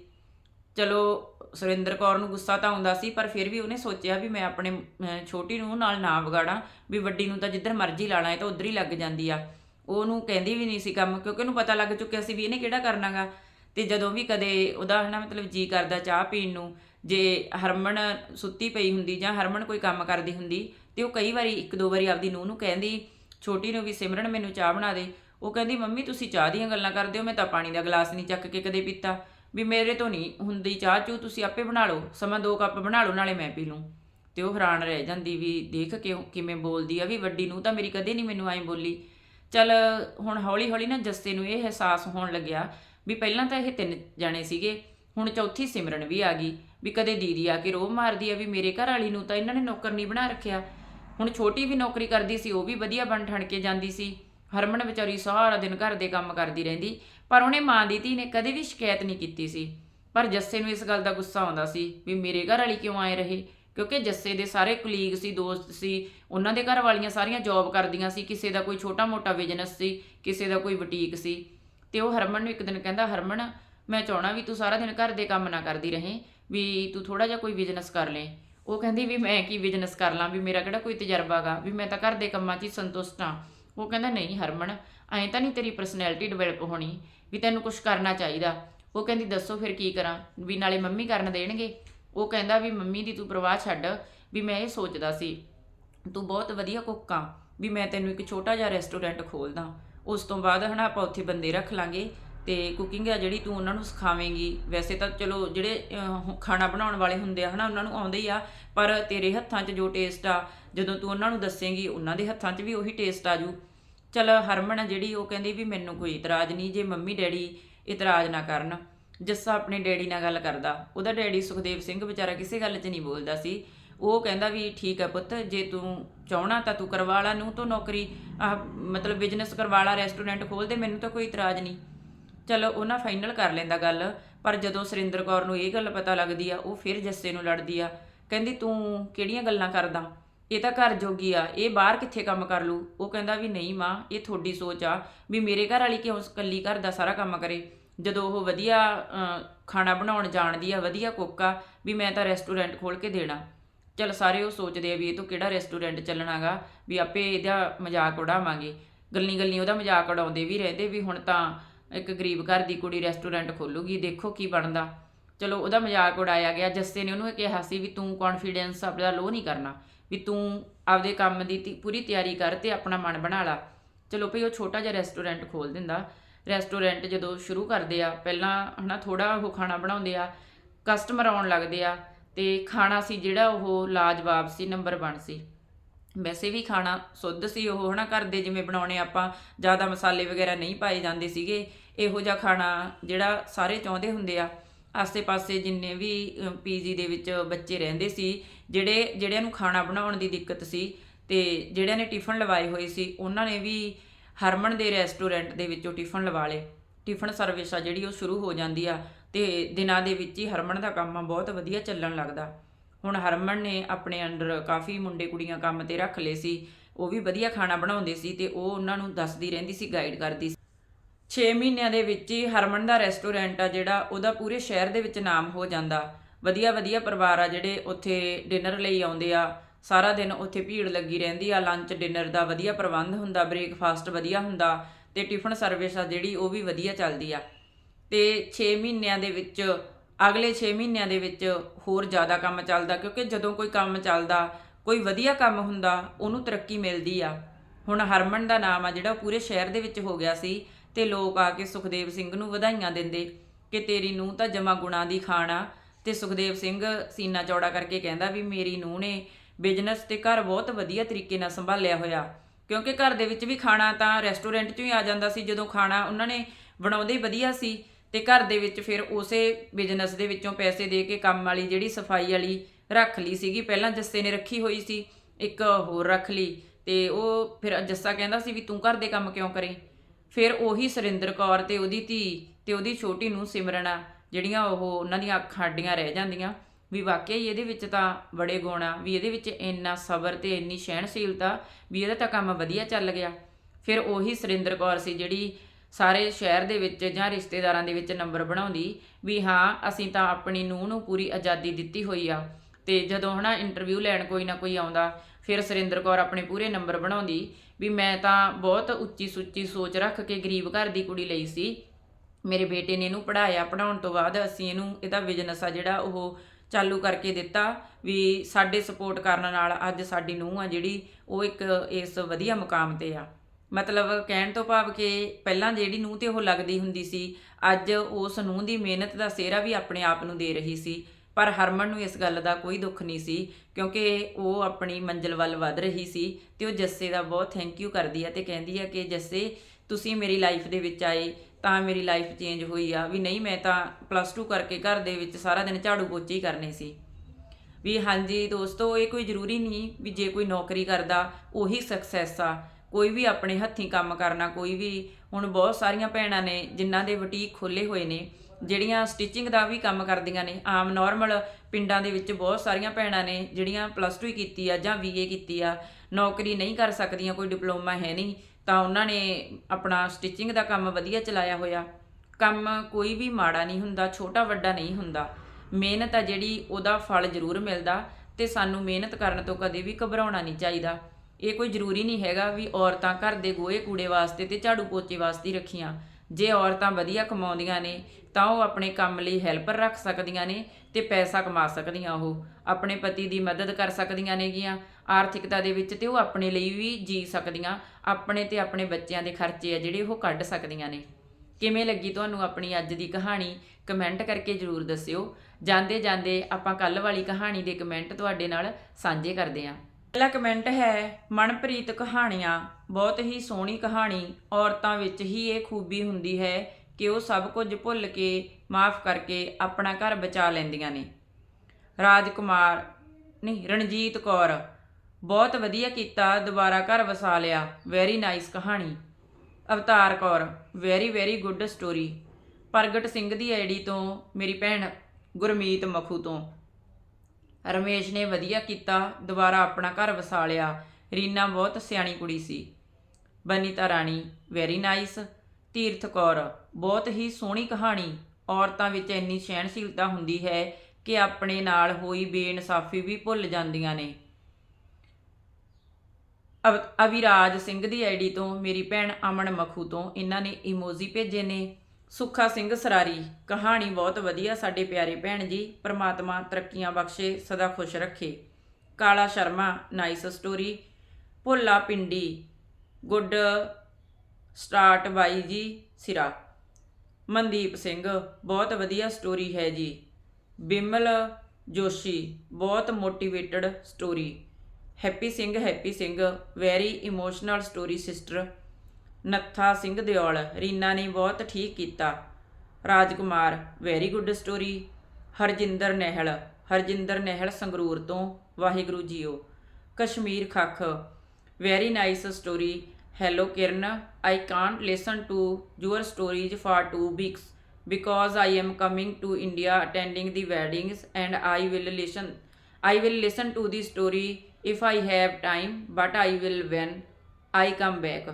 ਚਲੋ ਸੁਰਿੰਦਰ ਕੌਰ ਨੂੰ ਗੁੱਸਾ ਤਾਂ ਆਉਂਦਾ ਸੀ ਪਰ ਫਿਰ ਵੀ ਉਹਨੇ ਸੋਚਿਆ ਵੀ ਮੈਂ ਆਪਣੇ ਅਹ, ਛੋਟੀ ਨੂੰ ਨਾਲ ਨਾ ਵਿਗਾੜਾਂ ਵੀ ਵੱਡੀ ਨੂੰ ਤਾਂ ਜਿੱਧਰ ਮਰਜ਼ੀ ਲਾਣਾ ਹੈ ਤਾਂ ਉਧਰ ਹੀ ਲੱਗ ਜਾਂਦੀ ਆ। ਉਹਨੂੰ ਕਹਿੰਦੀ ਵੀ ਨਹੀਂ ਸੀ ਕੰਮ ਕਿਉਂਕਿ ਉਹਨੂੰ ਪਤਾ ਲੱਗ ਚੁੱਕਿਆ ਸੀ ਵੀ ਇਹਨੇ ਕਿਹੜਾ ਕਰਨਾਗਾ। ਤੇ ਜਦੋਂ ਵੀ ਕਦੇ ਉਹਦਾ ਹਨਾ ਮਤਲਬ ਜੀ ਕਰਦਾ ਚਾਹ ਪੀਣ ਨੂੰ ਜੇ ਹਰਮਨ ਸੁੱਤੀ ਪਈ ਹੁੰਦੀ ਜਾਂ ਹਰਮਨ ਕੋਈ ਕੰਮ ਕਰਦੀ ਹੁੰਦੀ ਤੇ ਉਹ ਕਈ ਵਾਰੀ ਇੱਕ ਦੋ ਵਾਰੀ ਆਪਦੀ ਨੂੰਹ ਨੂੰ ਕਹਿੰਦੀ ਛੋਟੀ ਨੂੰ ਵੀ ਸਿਮਰਨ ਮੈਨੂੰ ਚਾਹ ਬਣਾ ਦੇ। ਉਹ ਕਹਿੰਦੀ ਮੰਮੀ ਤੁਸੀਂ ਚਾਹ ਦੀਆਂ ਗੱਲਾਂ ਕਰਦੇ ਹੋ ਮੈਂ ਤਾਂ ਪਾਣੀ ਦਾ ਗਲਾਸ ਨਹੀਂ ਚੱਕ ਕੇ ਕਦੇ ਪੀਤਾ। ਵੀ ਮੇਰੇ ਤੋਂ ਨਹੀਂ ਹੁੰਦੀ ਚਾਹ ਚੂ ਤੁਸੀਂ ਆਪੇ ਬਣਾ ਲਓ, ਸਮਾਂ ਦੋ ਕੱਪ ਬਣਾ ਲਓ, ਨਾਲੇ ਮੈਂ ਪੀ ਲੂੰ। ਤੇ ਉਹ ਹੈਰਾਨ ਰਹਿ ਜਾਂਦੀ ਵੀ ਦੇਖ ਕਿਉਂ, ਕਿਵੇਂ ਬੋਲਦੀ ਆ ਵੀ ਵੱਡੀ ਨੂੰ ਤਾਂ ਮੇਰੀ ਕਦੇ ਨਹੀਂ ਮੈਨੂੰ ਐਂ ਬੋਲੀ। ਚੱਲ ਹੁਣ ਹੌਲੀ ਹੌਲੀ ਨਾ ਜੱਸੇ ਨੂੰ ਇਹ ਅਹਿਸਾਸ ਹੋਣ ਲੱਗਿਆ ਵੀ ਪਹਿਲਾਂ ਤਾਂ ਇਹ ਤਿੰਨ ਜਾਣੇ ਸੀਗੇ, ਹੁਣ ਚੌਥੀ ਸਿਮਰਨ ਵੀ ਆ ਗਈ ਵੀ ਕਦੇ ਦੀਦੀ ਆ ਕੇ ਰੋਹ ਮਾਰਦੀ ਆ ਵੀ ਮੇਰੇ ਘਰ ਵਾਲੀ ਨੂੰ ਤਾਂ ਇਹਨਾਂ ਨੇ ਨੌਕਰ ਨਹੀਂ ਬਣਾ ਰੱਖਿਆ। ਹੁਣ ਛੋਟੀ ਵੀ ਨੌਕਰੀ ਕਰਦੀ ਸੀ, ਉਹ ਵੀ ਵਧੀਆ ਬਣ ਠਣ ਕੇ ਜਾਂਦੀ ਸੀ। ਹਰਮਨ ਵਿਚਾਰੀ ਸਾਰਾ ਦਿਨ ਘਰ ਦੇ ਕੰਮ ਕਰਦੀ ਰਹਿੰਦੀ। ਪਰ ਉਹਨੇ ਮਾਂ ਦੀ ਧੀ ਨੇ ਕਦੇ ਵੀ ਸ਼ਿਕਾਇਤ ਨਹੀਂ ਕੀਤੀ ਸੀ। ਪਰ ਜੱਸੇ ਨੂੰ ਇਸ ਗੱਲ ਦਾ ਗੁੱਸਾ ਆਉਂਦਾ ਸੀ ਵੀ ਮੇਰੇ ਘਰ ਵਾਲੀ ਕਿਉਂ ਆਏ ਰਹੇ? ਕਿਉਂਕਿ ਜੱਸੇ ਦੇ ਸਾਰੇ ਕੁਲੀਗ ਸੀ, ਦੋਸਤ ਸੀ, ਉਹਨਾਂ ਦੇ ਘਰ ਵਾਲੀਆਂ ਸਾਰੀਆਂ ਜੌਬ ਕਰਦੀਆਂ ਸੀ, ਕਿਸੇ ਦਾ ਕੋਈ ਛੋਟਾ-ਮੋਟਾ ਬਿਜ਼ਨਸ ਸੀ, ਕਿਸੇ ਦਾ ਕੋਈ ਬੁਟੀਕ ਸੀ। ਤੇ ਉਹ ਹਰਮਨ ਨੂੰ ਇੱਕ ਦਿਨ ਕਹਿੰਦਾ, ਹਰਮਨ, ਮੈਂ ਚਾਹਣਾ ਵੀ ਤੂੰ ਸਾਰਾ ਦਿਨ ਘਰ ਦੇ ਕੰਮ ਨਾ ਕਰਦੀ ਰਹੇ, ਵੀ ਤੂੰ ਥੋੜਾ ਜਿਹਾ ਕੋਈ ਬਿਜ਼ਨਸ ਕਰ ਲੈ ਉਹ ਕਹਿੰਦੀ ਵੀ ਮੈਂ ਕੀ ਬਿਜ਼ਨਸ ਕਰ ਲਾਂ, ਵੀ ਮੇਰਾ ਕਿਹੜਾ ਕੋਈ ਤਜਰਬਾ ਗਾ, ਵੀ ਮੈਂ ਤਾਂ ਘਰ ਦੇ ਕੰਮਾਂ 'ਚ ਹੀ ਸੰਤੁਸ਼ਟ ਹਾਂ ਉਹ ਕਹਿੰਦਾ, ਨਹੀਂ ਹਰਮਨ, ਐਂ ਤਾਂ ਨਹੀਂ ਤੇਰੀ ਪਰਸਨੈਲਿਟੀ ਡਿਵੈਲਪ ਹੋਣੀ ਵੀ ਤੈਨੂੰ ਕੁਝ ਕਰਨਾ ਚਾਹੀਦਾ। ਉਹ ਕਹਿੰਦੀ, ਦੱਸੋ ਫਿਰ ਕੀ ਕਰਾਂ? ਵੀ ਨਾਲੇ ਮੰਮੀ ਕਰਨ ਦੇਣਗੇ? ਉਹ ਕਹਿੰਦਾ ਵੀ, ਮੰਮੀ ਦੀ ਤੂੰ ਪ੍ਰਵਾਹ ਛੱਡ ਵੀ ਮੈਂ ਇਹ ਸੋਚਦਾ ਸੀ। ਤੂੰ ਬਹੁਤ ਵਧੀਆ ਕੁੱਕ ਆ ਵੀ ਮੈਂ ਤੈਨੂੰ ਇੱਕ ਛੋਟਾ ਜਿਹਾ ਰੈਸਟੋਰੈਂਟ ਖੋਲਦਾ। ਉਸ ਤੋਂ ਬਾਅਦ ਹਨਾ ਆਪਾਂ ਉੱਥੇ ਬੰਦੇ ਰੱਖ ਲਾਂਗੇ ਤੇ ਕੁਕਿੰਗ ਆ ਜਿਹੜੀ ਤੂੰ ਉਹਨਾਂ ਨੂੰ ਸਿਖਾਵੇਂਗੀ। ਵੈਸੇ ਤਾਂ ਚਲੋ ਜਿਹੜੇ ਖਾਣਾ ਬਣਾਉਣ ਵਾਲੇ ਹੁੰਦੇ ਆ ਹਨਾ, ਉਹਨਾਂ ਨੂੰ ਆਉਂਦੇ ਹੀ ਆ, ਪਰ ਤੇਰੇ ਹੱਥਾਂ 'ਚ ਜੋ ਟੇਸਟ ਆ, ਜਦੋਂ ਤੂੰ ਉਹਨਾਂ ਨੂੰ ਦੱਸੇਂਗੀ, ਉਹਨਾਂ ਦੇ ਹੱਥਾਂ 'ਚ ਵੀ ਉਹੀ ਟੇਸਟ ਆ ਜੂ ਚਲ ਹਰਮਨ ਆ ਜਿਹੜੀ ਉਹ ਕਹਿੰਦੀ ਵੀ ਮੈਨੂੰ ਕੋਈ ਇਤਰਾਜ਼ ਨਹੀਂ, ਜੇ ਮੰਮੀ ਡੈਡੀ ਇਤਰਾਜ਼ ਨਾ ਕਰਨ, ਜੱਸਾ ਆਪਣੇ ਡੈਡੀ ਨਾਲ ਗੱਲ ਕਰਦਾ। ਉਹਦਾ ਡੈਡੀ ਸੁਖਦੇਵ ਸਿੰਘ ਵਿਚਾਰਾ ਕਿਸੇ ਗੱਲ 'ਚ ਨਹੀਂ ਬੋਲਦਾ ਸੀ। ਉਹ ਕਹਿੰਦਾ ਵੀ ਠੀਕ ਹੈ ਪੁੱਤ, ਜੇ ਤੂੰ ਚਾਹਣਾ ਤਾਂ ਤੂੰ ਕਰਵਾ ਲਾ ਨੂੰ ਤੋਂ ਨੌਕਰੀ, ਆਹ ਮਤਲਬ ਬਿਜ਼ਨਸ ਕਰਵਾ ਲਾ ਰੈਸਟੋਰੈਂਟ ਖੋਲ ਦੇ, ਮੈਨੂੰ ਤਾਂ ਕੋਈ ਇਤਰਾਜ਼ ਨਹੀਂ। ਚਲੋ ਉਹਨਾਂ ਫਾਈਨਲ ਕਰ ਲੈਂਦਾ ਗੱਲ, ਪਰ ਜਦੋਂ ਸੁਰਿੰਦਰ ਕੌਰ ਨੂੰ ਇਹ ਗੱਲ ਪਤਾ ਲੱਗਦੀ ਆ, ਉਹ ਫਿਰ ਜੱਸੇ ਨੂੰ ਲੜਦੀ ਆ। ਕਹਿੰਦੀ ਤੂੰ ਕਿਹੜੀਆਂ ਗੱਲਾਂ ਕਰਦਾ? ਇਹ ਤਾਂ ਘਰ ਜੋਗੀ ਆ, ਇਹ ਬਾਹਰ ਕਿੱਥੇ ਕੰਮ ਕਰ ਲੂ ਉਹ ਕਹਿੰਦਾ ਵੀ ਨਹੀਂ ਮਾਂ, ਇਹ ਤੁਹਾਡੀ ਸੋਚ ਆ ਵੀ ਮੇਰੇ ਘਰ ਵਾਲੀ ਕਿਉਂ ਇਕੱਲੀ ਘਰ ਦਾ ਸਾਰਾ ਕੰਮ ਕਰੇ। ਜਦੋਂ ਉਹ ਵਧੀਆ ਖਾਣਾ ਬਣਾਉਣ ਜਾਣਦੀ ਆ, ਵਧੀਆ ਕੁੱਕ ਆ, ਵੀ ਮੈਂ ਤਾਂ ਰੈਸਟੋਰੈਂਟ ਖੋਲ ਕੇ ਦੇਣਾ। ਚਲ ਸਾਰੇ ਉਹ ਸੋਚਦੇ ਆ ਵੀ ਇਹ ਤੋਂ ਕਿਹੜਾ ਰੈਸਟੋਰੈਂਟ ਚੱਲਣਾਗਾ ਵੀ ਆਪੇ ਇਹਦਾ ਮਜ਼ਾਕ ਉਡਾਵਾਂਗੇ। ਗੱਲੀ ਗੱਲੀ ਉਹਦਾ ਮਜ਼ਾਕ ਉਡਾਉਂਦੇ ਵੀ ਰਹਿੰਦੇ ਵੀ ਹੁਣ ਤਾਂ ਇੱਕ ਗਰੀਬ ਘਰ ਦੀ ਕੁੜੀ ਰੈਸਟੋਰੈਂਟ ਖੋਲੂਗੀ ਦੇਖੋ ਕੀ ਬਣਦਾ। ਚਲੋ ਉਹਦਾ ਮਜ਼ਾਕ ਉਡਾਇਆ ਗਿਆ, ਜੱਸੇ ਨੇ ਉਹਨੂੰ ਇਹ ਕਿਹਾ ਸੀ ਵੀ ਤੂੰ ਕੌਨਫੀਡੈਂਸ ਆਪਣਾ ਲੋ ਨਹੀਂ ਕਰਨਾ। ਵੀ ਤੂੰ ਆਪਦੇ ਕੰਮ ਦੀ ਤੀ- ਪੂਰੀ ਤਿਆਰੀ ਕਰ ਤੇ ਆਪਣਾ ਮਨ ਬਣਾ ਲਾ। ਚਲੋ ਭਈ ਉਹ ਛੋਟਾ ਜਿਹਾ ਰੈਸਟੋਰੈਂਟ ਖੋਲ ਦਿੰਦਾ। ਰੈਸਟੋਰੈਂਟ ਜਦੋਂ ਸ਼ੁਰੂ ਕਰਦੇ ਆ, ਪਹਿਲਾਂ ਹਨਾ ਥੋੜਾ ਉਹ ਖਾਣਾ ਬਣਾਉਂਦੇ ਆ ਕਸਟਮਰ ਆਉਣ ਲੱਗਦੇ ਆ ਤੇ ਖਾਣਾ ਸੀ ਜਿਹੜਾ ਉਹ ਲਾਜਵਾਬ ਸੀ ਨੰਬਰ 1 ਸੀ। ਵੈਸੇ ਵੀ ਖਾਣਾ ਸੁੱਧ ਸੀ ਉਹ ਹਨਾ ਘਰ ਦੇ ਜਿਵੇਂ ਬਣਾਉਣੇ ਆਪਾਂ, ਜ਼ਿਆਦਾ ਮਸਾਲੇ ਵਗੈਰਾ ਨਹੀਂ ਪਾਏ ਜਾਂਦੇ ਸੀਗੇ। ਇਹੋ ਜਿਹਾ ਖਾਣਾ ਜਿਹੜਾ ਸਾਰੇ ਚਾਹੁੰਦੇ ਹੁੰਦੇ ਆ। ਆਸੇ-ਪਾਸੇ ਜਿੰਨੇ ਵੀ ਪੀਜੀ ਦੇ ਵਿੱਚ ਬੱਚੇ ਰਹਿੰਦੇ ਸੀ, ਜਿਹੜੇ, ਜਿਹੜਿਆਂ ਨੂੰ ਖਾਣਾ ਬਣਾਉਣ ਦੀ ਦਿੱਕਤ ਸੀ ਤੇ ਜਿਹੜਿਆਂ ਨੇ ਟਿਫਨ ਲਵਾਏ ਹੋਏ ਸੀ, ਉਹਨਾਂ ਨੇ ਵੀ ਹਰਮਨ ਦੇ ਰੈਸਟੋਰੈਂਟ ਦੇ ਵਿੱਚੋਂ ਟਿਫਨ ਲਵਾ ਲਏ। ਟਿਫਨ ਸਰਵਿਸ ਆ ਜਿਹੜੀ, ਉਹ ਸ਼ੁਰੂ ਹੋ ਜਾਂਦੀ ਆ ਤੇ ਦਿਨਾਂ ਦੇ ਵਿੱਚ ਹੀ ਹਰਮਨ ਦਾ ਕੰਮ ਆ, ਬਹੁਤ ਵਧੀਆ ਚੱਲਣ ਲੱਗਦਾ। ਹੁਣ ਹਰਮਨ ਨੇ ਆਪਣੇ ਅੰਡਰ ਕਾਫੀ ਮੁੰਡੇ ਕੁੜੀਆਂ ਕੰਮ ਤੇ ਰੱਖ ਲਏ ਸੀ, ਉਹ ਵੀ ਵਧੀਆ ਖਾਣਾ ਬਣਾਉਂਦੇ ਸੀ ਤੇ ਉਹ ਉਹਨਾਂ ਨੂੰ ਦੱਸਦੀ ਰਹਿੰਦੀ ਸੀ ਗਾਈਡ ਕਰਦੀ ਸੀ। 6 ਮਹੀਨਿਆਂ ਦੇ ਵਿੱਚ ਹੀ ਹਰਮਨ ਦਾ ਰੈਸਟੋਰੈਂਟ ਆ ਜਿਹੜਾ, ਉਹਦਾ ਪੂਰੇ ਸ਼ਹਿਰ ਦੇ ਵਿੱਚ ਨਾਮ ਹੋ ਜਾਂਦਾ। ਵਧੀਆ ਵਧੀਆ ਪਰਿਵਾਰ ਆ ਜਿਹੜੇ ਉੱਥੇ ਡਿਨਰ ਲਈ ਆਉਂਦੇ ਆ। ਸਾਰਾ ਦਿਨ ਉੱਥੇ ਭੀੜ ਲੱਗੀ ਰਹਿੰਦੀ ਆ। ਲੰਚ ਡਿਨਰ ਦਾ ਵਧੀਆ ਪ੍ਰਬੰਧ ਹੁੰਦਾ ਬ੍ਰੇਕਫਾਸਟ ਵਧੀਆ ਹੁੰਦਾ ਤੇ ਟਿਫਨ ਸਰਵਿਸ ਆ ਜਿਹੜੀ, ਉਹ ਵੀ ਵਧੀਆ ਚੱਲਦੀ ਆ। ਤੇ 6 ਮਹੀਨਿਆਂ ਦੇ ਵਿੱਚ, ਅਗਲੇ 6 ਮਹੀਨਿਆਂ ਦੇ ਵਿੱਚ ਹੋਰ ਜ਼ਿਆਦਾ ਕੰਮ ਚੱਲਦਾ, ਕਿਉਂਕਿ ਜਦੋਂ ਕੋਈ ਕੰਮ ਚੱਲਦਾ, ਕੋਈ ਵਧੀਆ ਕੰਮ ਹੁੰਦਾ, ਉਹਨੂੰ ਤਰੱਕੀ ਮਿਲਦੀ ਆ। ਹੁਣ ਹਰਮਨ ਦਾ ਨਾਮ ਆ ਜਿਹੜਾ, ਉਹ ਪੂਰੇ ਸ਼ਹਿਰ ਦੇ ਵਿੱਚ ਹੋ ਗਿਆ ਸੀ। ਤੇ ਲੋਕ ਆ ਕੇ ਸੁਖਦੇਵ ਸਿੰਘ ਨੂੰ ਵਧਾਈਆਂ ਦਿੰਦੇ ਕਿ ਤੇਰੀ ਨੂੰਹ ਤਾਂ ਜਮਾ ਗੁਣਾ ਦੀ ਖਾਣਾ ਤੇ ਸੁਖਦੇਵ ਸਿੰਘ ਸੀਨਾ ਚੌੜਾ ਕਰਕੇ ਕਹਿੰਦਾ ਵੀ ਮੇਰੀ ਨੂੰਹ ਨੇ ਬਿਜ਼ਨਸ ਤੇ ਘਰ ਬਹੁਤ ਵਧੀਆ ਤਰੀਕੇ ਨਾਲ ਸੰਭਾਲਿਆ ਹੋਇਆ। ਕਿਉਂਕਿ ਘਰ ਦੇ ਵਿੱਚ ਵੀ ਖਾਣਾ ਤਾਂ ਰੈਸਟੋਰੈਂਟ 'ਚੋਂ ਹੀ ਆ ਜਾਂਦਾ ਸੀ, ਜਦੋਂ ਖਾਣਾ ਉਹਨਾਂ ਨੇ ਬਣਾਉਂਦੇ ਹੀ ਵਧੀਆ ਸੀ। ਤੇ ਘਰ ਦੇ ਵਿੱਚ ਫਿਰ ਉਸੇ ਬਿਜ਼ਨਸ ਦੇ ਵਿੱਚੋਂ ਪੈਸੇ ਦੇ ਕੇ ਕੰਮ ਵਾਲੀ ਜਿਹੜੀ ਸਫ਼ਾਈ ਵਾਲੀ ਰੱਖ ਲਈ ਸੀਗੀ। ਪਹਿਲਾਂ ਜੱਸੇ ਨੇ ਰੱਖੀ ਹੋਈ ਸੀ, ਇੱਕ ਹੋਰ ਰੱਖ ਲਈ। ਤੇ ਉਹ ਫਿਰ ਜੱਸਾ ਕਹਿੰਦਾ ਸੀ ਵੀ ਤੂੰ ਘਰ ਦੇ ਕੰਮ ਕਿਉਂ ਕਰੇ? ਫਿਰ ਉਹੀ ਸੁਰਿੰਦਰ ਕੌਰ ਤੇ ਉਹਦੀ ਧੀ ਤੇ ਉਹਦੀ ਛੋਟੀ ਨੂੰ ਸਿਮਰਨ ਆ, ਜਿਹੜੀਆਂ ਉਹ ਉਹਨਾਂ ਦੀਆਂ ਅੱਖਾਂ ਅੱਡੀਆਂ ਰਹਿ ਜਾਂਦੀਆਂ। ਵੀ ਵਾਕਿਆ ਹੀ ਇਹਦੇ ਵਿੱਚ ਤਾਂ ਬੜੇ ਗੁਣ ਆ, ਵੀ ਇਹਦੇ ਵਿੱਚ ਇੰਨਾ ਸਬਰ ਤੇ ਇੰਨੀ ਸਹਿਣਸ਼ੀਲਤਾ, ਵੀ ਇਹਦਾ ਤਾਂ ਕੰਮ ਵਧੀਆ ਚੱਲ ਗਿਆ। ਫਿਰ ਉਹੀ ਸੁਰਿੰਦਰ ਕੌਰ ਸੀ ਜਿਹੜੀ ਸਾਰੇ ਸ਼ਹਿਰ ਦੇ ਵਿੱਚ ਜਾਂ ਰਿਸ਼ਤੇਦਾਰਾਂ ਦੇ ਵਿੱਚ ਨੰਬਰ ਬਣਾਉਂਦੀ, ਵੀ ਹਾਂ, ਅਸੀਂ ਤਾਂ ਆਪਣੀ ਨੂੰਹ ਨੂੰ ਪੂਰੀ ਆਜ਼ਾਦੀ ਦਿੱਤੀ ਹੋਈ ਆ। ਤੇ ਜਦੋਂ ਹਨਾ ਇੰਟਰਵਿਊ ਲੈਣ ਕੋਈ ਨਾ ਕੋਈ ਆਉਂਦਾ, ਫਿਰ ਸੁਰਿੰਦਰ ਕੌਰ ਆਪਣੇ ਪੂਰੇ ਨੰਬਰ ਬਣਾਉਂਦੀ ਵੀ ਮੈਂ ਤਾਂ ਬਹੁਤ ਉੱਚੀ ਸੁੱਚੀ ਸੋਚ ਰੱਖ ਕੇ ਗਰੀਬ ਘਰ ਦੀ ਕੁੜੀ ਲਈ ਸੀ। ਮੇਰੇ ਬੇਟੇ ਨੇ ਇਹਨੂੰ ਪੜਾਇਆ ਪੜਾਉਣ ਤੋਂ ਬਾਅਦ ਅਸੀਂ ਇਹਨੂੰ ਇਹਦਾ ਬਿਜ਼ਨਸ ਆ ਜਿਹੜਾ ਉਹ ਚਾਲੂ ਕਰਕੇ ਦਿੱਤਾ ਵੀ ਸਾਡੇ ਸਪੋਰਟ ਕਰਨ ਨਾਲ ਅੱਜ ਸਾਡੀ ਨੂੰਹ ਆ ਜਿਹੜੀ, ਉਹ ਇੱਕ ਇਸ ਵਧੀਆ ਮੁਕਾਮ ਤੇ ਆ। ਮਤਲਬ ਕਹਿਣ ਤੋਂ ਭਾਵ ਕਿ ਪਹਿਲਾਂ ਜਿਹੜੀ ਨੂੰਹ ਤੇ ਉਹ ਲੱਗਦੀ ਹੁੰਦੀ ਸੀ, ਅੱਜ ਉਸ ਨੂੰਹ ਦੀ ਮਿਹਨਤ ਦਾ ਸਿਹਰਾ ਵੀ ਆਪਣੇ ਆਪ ਨੂੰ ਦੇ ਰਹੀ ਸੀ। ਪਰ ਹਰਮਨ ਨੂੰ ਇਸ ਗੱਲ ਦਾ ਕੋਈ ਦੁੱਖ ਨਹੀਂ ਸੀ, ਕਿਉਂਕਿ ਉਹ ਆਪਣੀ ਮੰਜ਼ਿਲ ਵੱਲ ਵਧ ਰਹੀ ਸੀ ਤੇ ਉਹ ਜੱਸੇ ਦਾ ਬਹੁਤ ਥੈਂਕ ਯੂ ਕਰਦੀ ਆ ਤੇ ਕਹਿੰਦੀ ਆ ਕਿ ਜੱਸੇ, ਤੁਸੀਂ ਮੇਰੀ ਲਾਈਫ ਦੇ ਵਿੱਚ ਆਏ, ਤਾਂ ਮੇਰੀ ਲਾਈਫ ਚੇਂਜ ਹੋਈ ਆ। ਵੀ ਨਹੀਂ, ਮੈਂ ਤਾਂ ਪਲੱਸ 2 ਕਰਕੇ ਘਰ ਦੇ ਵਿੱਚ ਸਾਰਾ ਦਿਨ ਝਾੜੂ ਪੋਚੇ ਹੀ ਕਰਨੇ ਸੀ। ਵੀ ਹਾਂਜੀ ਦੋਸਤੋ, ਇਹ ਕੋਈ ਜ਼ਰੂਰੀ ਨਹੀਂ ਵੀ ਜੇ ਕੋਈ ਨੌਕਰੀ ਕਰਦਾ, ਉਹੀ ਸਕਸੈਸ ਆ। ਕੋਈ ਵੀ ਆਪਣੇ ਹੱਥੀਂ ਕੰਮ ਕਰਨਾ, ਕੋਈ ਵੀ ਹੁਣ ਬਹੁਤ ਸਾਰੀਆਂ ਭੈਣਾਂ ਨੇ ਜਿਨ੍ਹਾਂ ਦੇ ਬੁਟੀਕ ਖੋਲੇ ਹੋਏ ਨੇ ਜਿਹੜੀਆਂ ਸਟਿਚਿੰਗ ਦਾ ਵੀ ਕੰਮ ਕਰਦੀਆਂ ਨੇ, ਆਮ ਨਾਰਮਲ ਪਿੰਡਾਂ ਦੇ ਵਿੱਚ ਬਹੁਤ ਸਾਰੀਆਂ ਭੈਣਾਂ ਨੇ ਜਿਹੜੀਆਂ ਪਲੱਸ 2 ਕੀਤੀ ਆ ਜਾਂ ਬੀਏ ਕੀਤੀ ਆ, ਨੌਕਰੀ ਨਹੀਂ ਕਰ ਸਕਦੀਆਂ, ਕੋਈ ਡਿਪਲੋਮਾ ਹੈ ਨਹੀਂ, ਤਾਂ ਉਹਨਾਂ ਨੇ ਆਪਣਾ ਸਟਿਚਿੰਗ ਦਾ ਕੰਮ ਵਧੀਆ ਚਲਾਇਆ ਹੋਇਆ। ਕੰਮ ਕੋਈ ਵੀ ਮਾੜਾ ਨਹੀਂ ਹੁੰਦਾ, ਛੋਟਾ ਵੱਡਾ ਨਹੀਂ ਹੁੰਦਾ। ਮਿਹਨਤ ਆ ਜਿਹੜੀ, ਉਹਦਾ ਫਲ ਜ਼ਰੂਰ ਮਿਲਦਾ ਤੇ ਸਾਨੂੰ ਮਿਹਨਤ ਕਰਨ ਤੋਂ ਕਦੇ ਵੀ ਘਬਰਾਉਣਾ ਨਹੀਂ ਚਾਹੀਦਾ। ਇਹ ਕੋਈ ਜ਼ਰੂਰੀ ਨਹੀਂ ਹੈਗਾ ਵੀ ਔਰਤਾਂ ਘਰ ਦੇ ਗੋਹੇ ਕੂੜੇ ਵਾਸਤੇ ਤੇ ਝਾੜੂ ਪੋਚੇ ਵਾਸਤੇ ਰੱਖੀਆਂ। ਜੇ ਔਰਤਾਂ ਵਧੀਆ ਕਮਾਉਂਦੀਆਂ ਨੇ, ਤਾਂ ਉਹ ਆਪਣੇ ਕੰਮ ਲਈ ਹੈਲਪਰ ਰੱਖ ਸਕਦੀਆਂ ਨੇ ਤੇ ਪੈਸਾ ਕਮਾ ਸਕਦੀਆਂ ਉਹ। ਆਪਣੇ ਪਤੀ ਦੀ ਮਦਦ ਕਰ ਸਕਦੀਆਂ ਨੇਗੀਆਂ। ਆਰਥਿਕਤਾ ਦੇ ਵਿੱਚ ਤੇ ਉਹ ਆਪਣੇ ਲਈ ਵੀ ਜੀ ਸਕਦੀਆਂ। ਆਪਣੇ ਤੇ ਆਪਣੇ ਬੱਚਿਆਂ ਦੇ ਖਰਚੇ ਆ ਜਿਹੜੇ ਉਹ ਕੱਢ ਸਕਦੀਆਂ ਨੇ। ਕਿਵੇਂ ਲੱਗੀ ਤੁਹਾਨੂੰ ਆਪਣੀ ਅੱਜ ਦੀ ਕਹਾਣੀ? ਕਮੈਂਟ ਕਰਕੇ ਜਰੂਰ ਦੱਸਿਓ। ਜਾਂਦੇ ਜਾਂਦੇ ਆਪਾਂ ਕੱਲ ਵਾਲੀ ਕਹਾਣੀ ਦੇ ਕਮੈਂਟ ਤੁਹਾਡੇ ਨਾਲ ਸਾਂਝੇ ਕਰਦੇ ਹਾਂ ਪਹਿਲਾ ਕਮੈਂਟ ਹੈ ਮਨਪ੍ਰੀਤ ਕਹਾਣੀਆਂ, ਬਹੁਤ ਹੀ ਸੋਹਣੀ ਕਹਾਣੀ। ਔਰਤਾਂ ਵਿੱਚ ਹੀ ਇਹ ਖੂਬੀ ਹੁੰਦੀ ਹੈ ਕਿ ਉਹ ਸਭ ਕੁਝ ਭੁੱਲ ਕੇ ਮਾਫ ਕਰਕੇ ਆਪਣਾ ਘਰ ਬਚਾ ਲੈਂਦੀਆਂ ਨੇ। ਰਾਜ ਕੁਮਾਰ ਨਹੀਂ, ਰਣਜੀਤ ਕੌਰ, ਬਹੁਤ ਵਧੀਆ ਕੀਤਾ, ਦੁਬਾਰਾ ਘਰ ਵਸਾ ਲਿਆ। ਵੈਰੀ ਨਾਈਸ ਕਹਾਣੀ। Avtar Kaur very very good story Pargat Singh ਦੀ ਆਈਡੀ ਤੋਂ ਮੇਰੀ ਭੈਣ ਗੁਰਮੀਤ ਮਖੂ ਤੋਂ। ਰਮੇਸ਼ ਨੇ ਵਧੀਆ ਕੀਤਾ, ਦੁਬਾਰਾ ਆਪਣਾ ਘਰ ਵਸਾ ਲਿਆ ਰੀਨਾ ਬਹੁਤ ਸਿਆਣੀ ਕੁੜੀ ਸੀ। ਬਨੀਤਾ ਰਾਣੀ ਵੈਰੀ ਨਾਈਸ ਤੀਰਥ ਕੌਰ, ਬਹੁਤ ਹੀ ਸੋਹਣੀ ਕਹਾਣੀ। ਔਰਤਾਂ ਵਿੱਚ ਇੰਨੀ ਸਹਿਣਸ਼ੀਲਤਾ ਹੁੰਦੀ ਹੈ ਕਿ ਆਪਣੇ ਨਾਲ ਹੋਈ ਬੇਇਨਸਾਫੀ ਵੀ ਭੁੱਲ ਜਾਂਦੀਆਂ ਨੇ। ਅਵ- ਅਵਿਰਾਜ ਸਿੰਘ ਦੀ ਆਈਡੀ ਤੋਂ ਮੇਰੀ ਭੈਣ ਅਮਨ ਮਖੂ ਤੋਂ ਇਹਨਾਂ ਨੇ ਇਮੋਜੀ ਭੇਜੇ ਨੇ। ਸੁੱਖਾ ਸਿੰਘ ਸਰਾਰੀ, ਕਹਾਣੀ ਬਹੁਤ ਵਧੀਆ ਸਾਡੇ ਪਿਆਰੇ ਭੈਣ ਜੀ, ਪ੍ਰਮਾਤਮਾ ਤਰੱਕੀਆਂ ਬਖਸ਼ੇ, ਸਦਾ ਖੁਸ਼ ਰੱਖੇ। Kala Sharma nice story Bhola Pindi, good start ਬਾਈ ਜੀ, ਸਿਰਾ। ਮਨਦੀਪ ਸਿੰਘ, ਬਹੁਤ ਵਧੀਆ ਸਟੋਰੀ ਹੈ ਜੀ। ਬਿਮਲ ਜੋਸ਼ੀ, ਬਹੁਤ motivated story Happy Singh Happy Singh very emotional story sister Nattha Singh Deol Reena ਨੇ ਬਹੁਤ ਠੀਕ ਕੀਤਾ Rajkumar very good story Harjinder Nahal Harjinder Nahal Sangrur ਤੋਂ Waheguru JIO Kashmir Khakh very nice story hello Kiran I can't listen to your stories for two weeks because I am coming to India attending the weddings and I will listen I will listen to the story if I have time but I will when I come back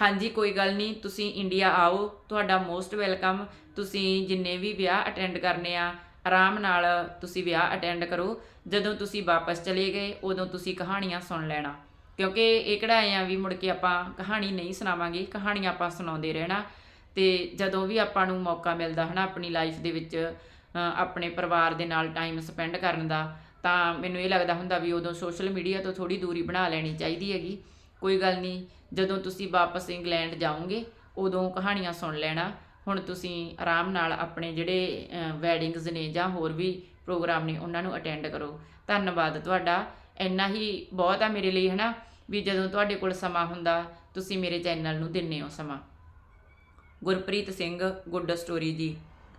ਹਾਂਜੀ, ਕੋਈ ਗੱਲ ਨਹੀਂ। ਤੁਸੀਂ India ਆਓ। ਤੁਹਾਡਾ most welcome ਤੁਸੀਂ ਜਿੰਨੇ ਵੀ ਵਿਆਹ ਅਟੈਂਡ ਕਰਨੇ ਆ, ਆਰਾਮ ਨਾਲ ਤੁਸੀਂ ਵਿਆਹ ਅਟੈਂਡ ਕਰੋ। ਜਦੋਂ ਤੁਸੀਂ ਵਾਪਸ ਚਲੇ ਗਏ, ਉਦੋਂ ਤੁਸੀਂ ਕਹਾਣੀਆਂ ਸੁਣ ਲੈਣਾ। ਕਿਉਂਕਿ ਇਹ ਕਿਹੜਾ ਐ ਆ ਵੀ ਮੁੜ ਕੇ ਆਪਾਂ ਕਹਾਣੀ ਨਹੀਂ ਸੁਣਾਵਾਂਗੇ, ਕਹਾਣੀਆਂ ਆਪਾਂ ਸੁਣਾਉਂਦੇ ਰਹਿਣਾ। ਤੇ ਜਦੋਂ ਵੀ ਆਪਾਂ ਨੂੰ ਮੌਕਾ ਮਿਲਦਾ ਹਨਾ, ਆਪਣੀ ਲਾਈਫ ਦੇ ਵਿੱਚ ਆਪਣੇ ਪਰਿਵਾਰ ਦੇ ਨਾਲ ਟਾਈਮ ਸਪੈਂਡ ਕਰਨ ਦਾ, ਤਾਂ ਮੈਨੂੰ ਇਹ ਲੱਗਦਾ ਹੁੰਦਾ ਵੀ ਉਦੋਂ ਸੋਸ਼ਲ ਮੀਡੀਆ ਤੋਂ ਥੋੜੀ ਦੂਰੀ ਬਣਾ ਲੈਣੀ ਚਾਹੀਦੀ ਹੈਗੀ। ਕੋਈ ਗੱਲ ਨਹੀਂ, ਜਦੋਂ ਤੁਸੀਂ ਵਾਪਸ ਇੰਗਲੈਂਡ ਜਾਓਗੇ, ਉਦੋਂ ਕਹਾਣੀਆਂ ਸੁਣ ਲੈਣਾ। ਹੁਣ ਤੁਸੀਂ ਆਰਾਮ ਨਾਲ ਆਪਣੇ ਜਿਹੜੇ ਵੈਡਿੰਗਸ ਨੇ ਜਾਂ ਹੋਰ ਵੀ ਪ੍ਰੋਗਰਾਮ ਨੇ, ਉਹਨਾਂ ਨੂੰ ਅਟੈਂਡ ਕਰੋ। ਧੰਨਵਾਦ ਤੁਹਾਡਾ। ਇੰਨਾ ਹੀ ਬਹੁਤ ਆ ਮੇਰੇ ਲਈ, ਹਨਾ? ਵੀ ਜਦੋਂ ਤੁਹਾਡੇ ਕੋਲ ਸਮਾਂ ਹੁੰਦਾ, ਤੁਸੀਂ ਮੇਰੇ ਚੈਨਲ ਨੂੰ ਦਿੰਨੇ ਹੋ ਸਮਾਂ। ਗੁਰਪ੍ਰੀਤ ਸਿੰਘ ਗੁੱਡ ਸਟੋਰੀ ਜੀ,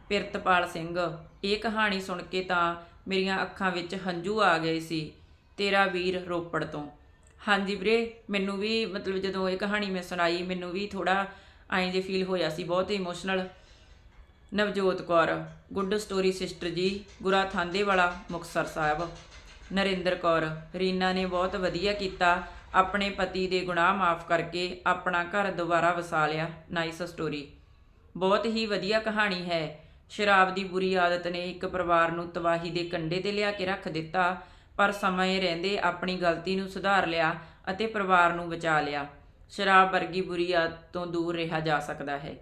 ਪਿਰਤਪਾਲ ਸਿੰਘ, ਇਹ ਕਹਾਣੀ ਸੁਣ ਕੇ ਤਾਂ ਮੇਰੀਆਂ ਅੱਖਾਂ ਵਿੱਚ ਹੰਝੂ ਆ ਗਏ ਸੀ। ਤੇਰਾ ਵੀਰ ਰੋਪੜ ਤੋਂ। ਹਾਂਜੀ ਵੀਰੇ, ਮੈਨੂੰ ਵੀ ਮਤਲਬ ਜਦੋਂ ਇਹ ਕਹਾਣੀ ਮੈਂ ਸੁਣਾਈ, ਮੈਨੂੰ ਵੀ ਥੋੜਾ ਐਂ ਜੇ ਫੀਲ ਹੋਇਆ ਸੀ, ਬਹੁਤ emotional Navjot Kaur good story sister ji, ਗੁਰਾ ਥਾਂਦੇ ਵਾਲਾ ਮੁਕਤਸਰ ਸਾਹਿਬ। ਨਰਿੰਦਰ ਕੌਰ, ਰੀਨਾ ਨੇ ਬਹੁਤ ਵਧੀਆ ਕੀਤਾ, ਆਪਣੇ ਪਤੀ ਦੇ ਗੁਨਾਹ ਮਾਫ ਕਰਕੇ ਆਪਣਾ ਘਰ ਦੁਬਾਰਾ ਵਸਾ ਲਿਆ। ਨਾਈਸ ਸਟੋਰੀ ਬਹੁਤ ਹੀ ਵਧੀਆ ਕਹਾਣੀ ਹੈ। ਸ਼ਰਾਬ ਦੀ ਬੁਰੀ ਆਦਤ ਨੇ ਇੱਕ ਪਰਿਵਾਰ ਨੂੰ ਤਬਾਹੀ ਦੇ ਕੰਢੇ ਤੇ ਲਿਆ ਕੇ ਰੱਖ ਦਿੱਤਾ। ਪਰ ਸਮੇਂ ਰਹਿੰਦੇ ਆਪਣੀ ਗਲਤੀ ਨੂੰ ਸੁਧਾਰ ਲਿਆ ਅਤੇ ਪਰਿਵਾਰ ਨੂੰ ਬਚਾ ਲਿਆ। ਸ਼ਰਾਬ ਵਰਗੀ ਬੁਰੀ ਆਦਤ ਤੋਂ ਦੂਰ ਰਿਹਾ ਜਾ ਸਕਦਾ ਹੈ।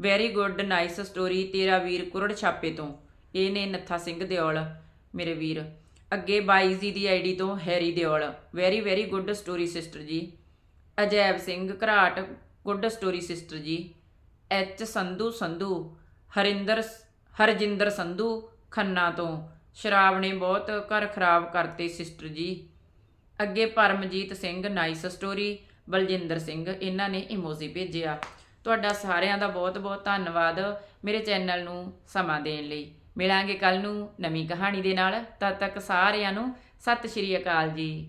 ਵੈਰੀ ਗੁੱਡ ਨਾਈਸ ਸਟੋਰੀ ਤੇਰਾ ਵੀਰ ਕੁਰੜ ਛਾਪੇ ਤੋਂ। ਇਹ ਨੇ ਨੱਥਾ ਸਿੰਘ ਦਿਓਲ, ਮੇਰੇ ਵੀਰ। ਅੱਗੇ ਬਾਈਜ਼ੀ ਦੀ ਆਈਡੀ ਤੋਂ Harry Deol. Very very good story sister ji. Ajaib Singh Gharat good story sister ji. H Sandhu Sandhu, Harinder Harjinder Sandhu Khanna ਤੋਂ। ਸ਼ਰਾਬ ਨੇ ਬਹੁਤ ਘਰ ਖਰਾਬ ਕਰਤੇ, ਸਿਸਟਰ ਜੀ। ਅੱਗੇ ਪਰਮਜੀਤ ਸਿੰਘ, ਨਾਈਸ ਸਟੋਰੀ, ਬਲਜਿੰਦਰ ਸਿੰਘ, ਇਹਨਾਂ ਨੇ ਇਮੋਜੀ ਭੇਜਿਆ। ਤੁਹਾਡਾ ਸਾਰਿਆਂ ਦਾ ਬਹੁਤ-ਬਹੁਤ ਧੰਨਵਾਦ ਮੇਰੇ ਚੈਨਲ ਨੂੰ ਸਮਾਂ ਦੇਣ ਲਈ। ਮਿਲਾਂਗੇ ਕੱਲ ਨੂੰ ਨਵੀਂ ਕਹਾਣੀ ਦੇ ਨਾਲ। ਤਦ ਤੱਕ ਸਾਰਿਆਂ ਨੂੰ ਸਤਿ ਸ਼੍ਰੀ ਅਕਾਲ ਜੀ।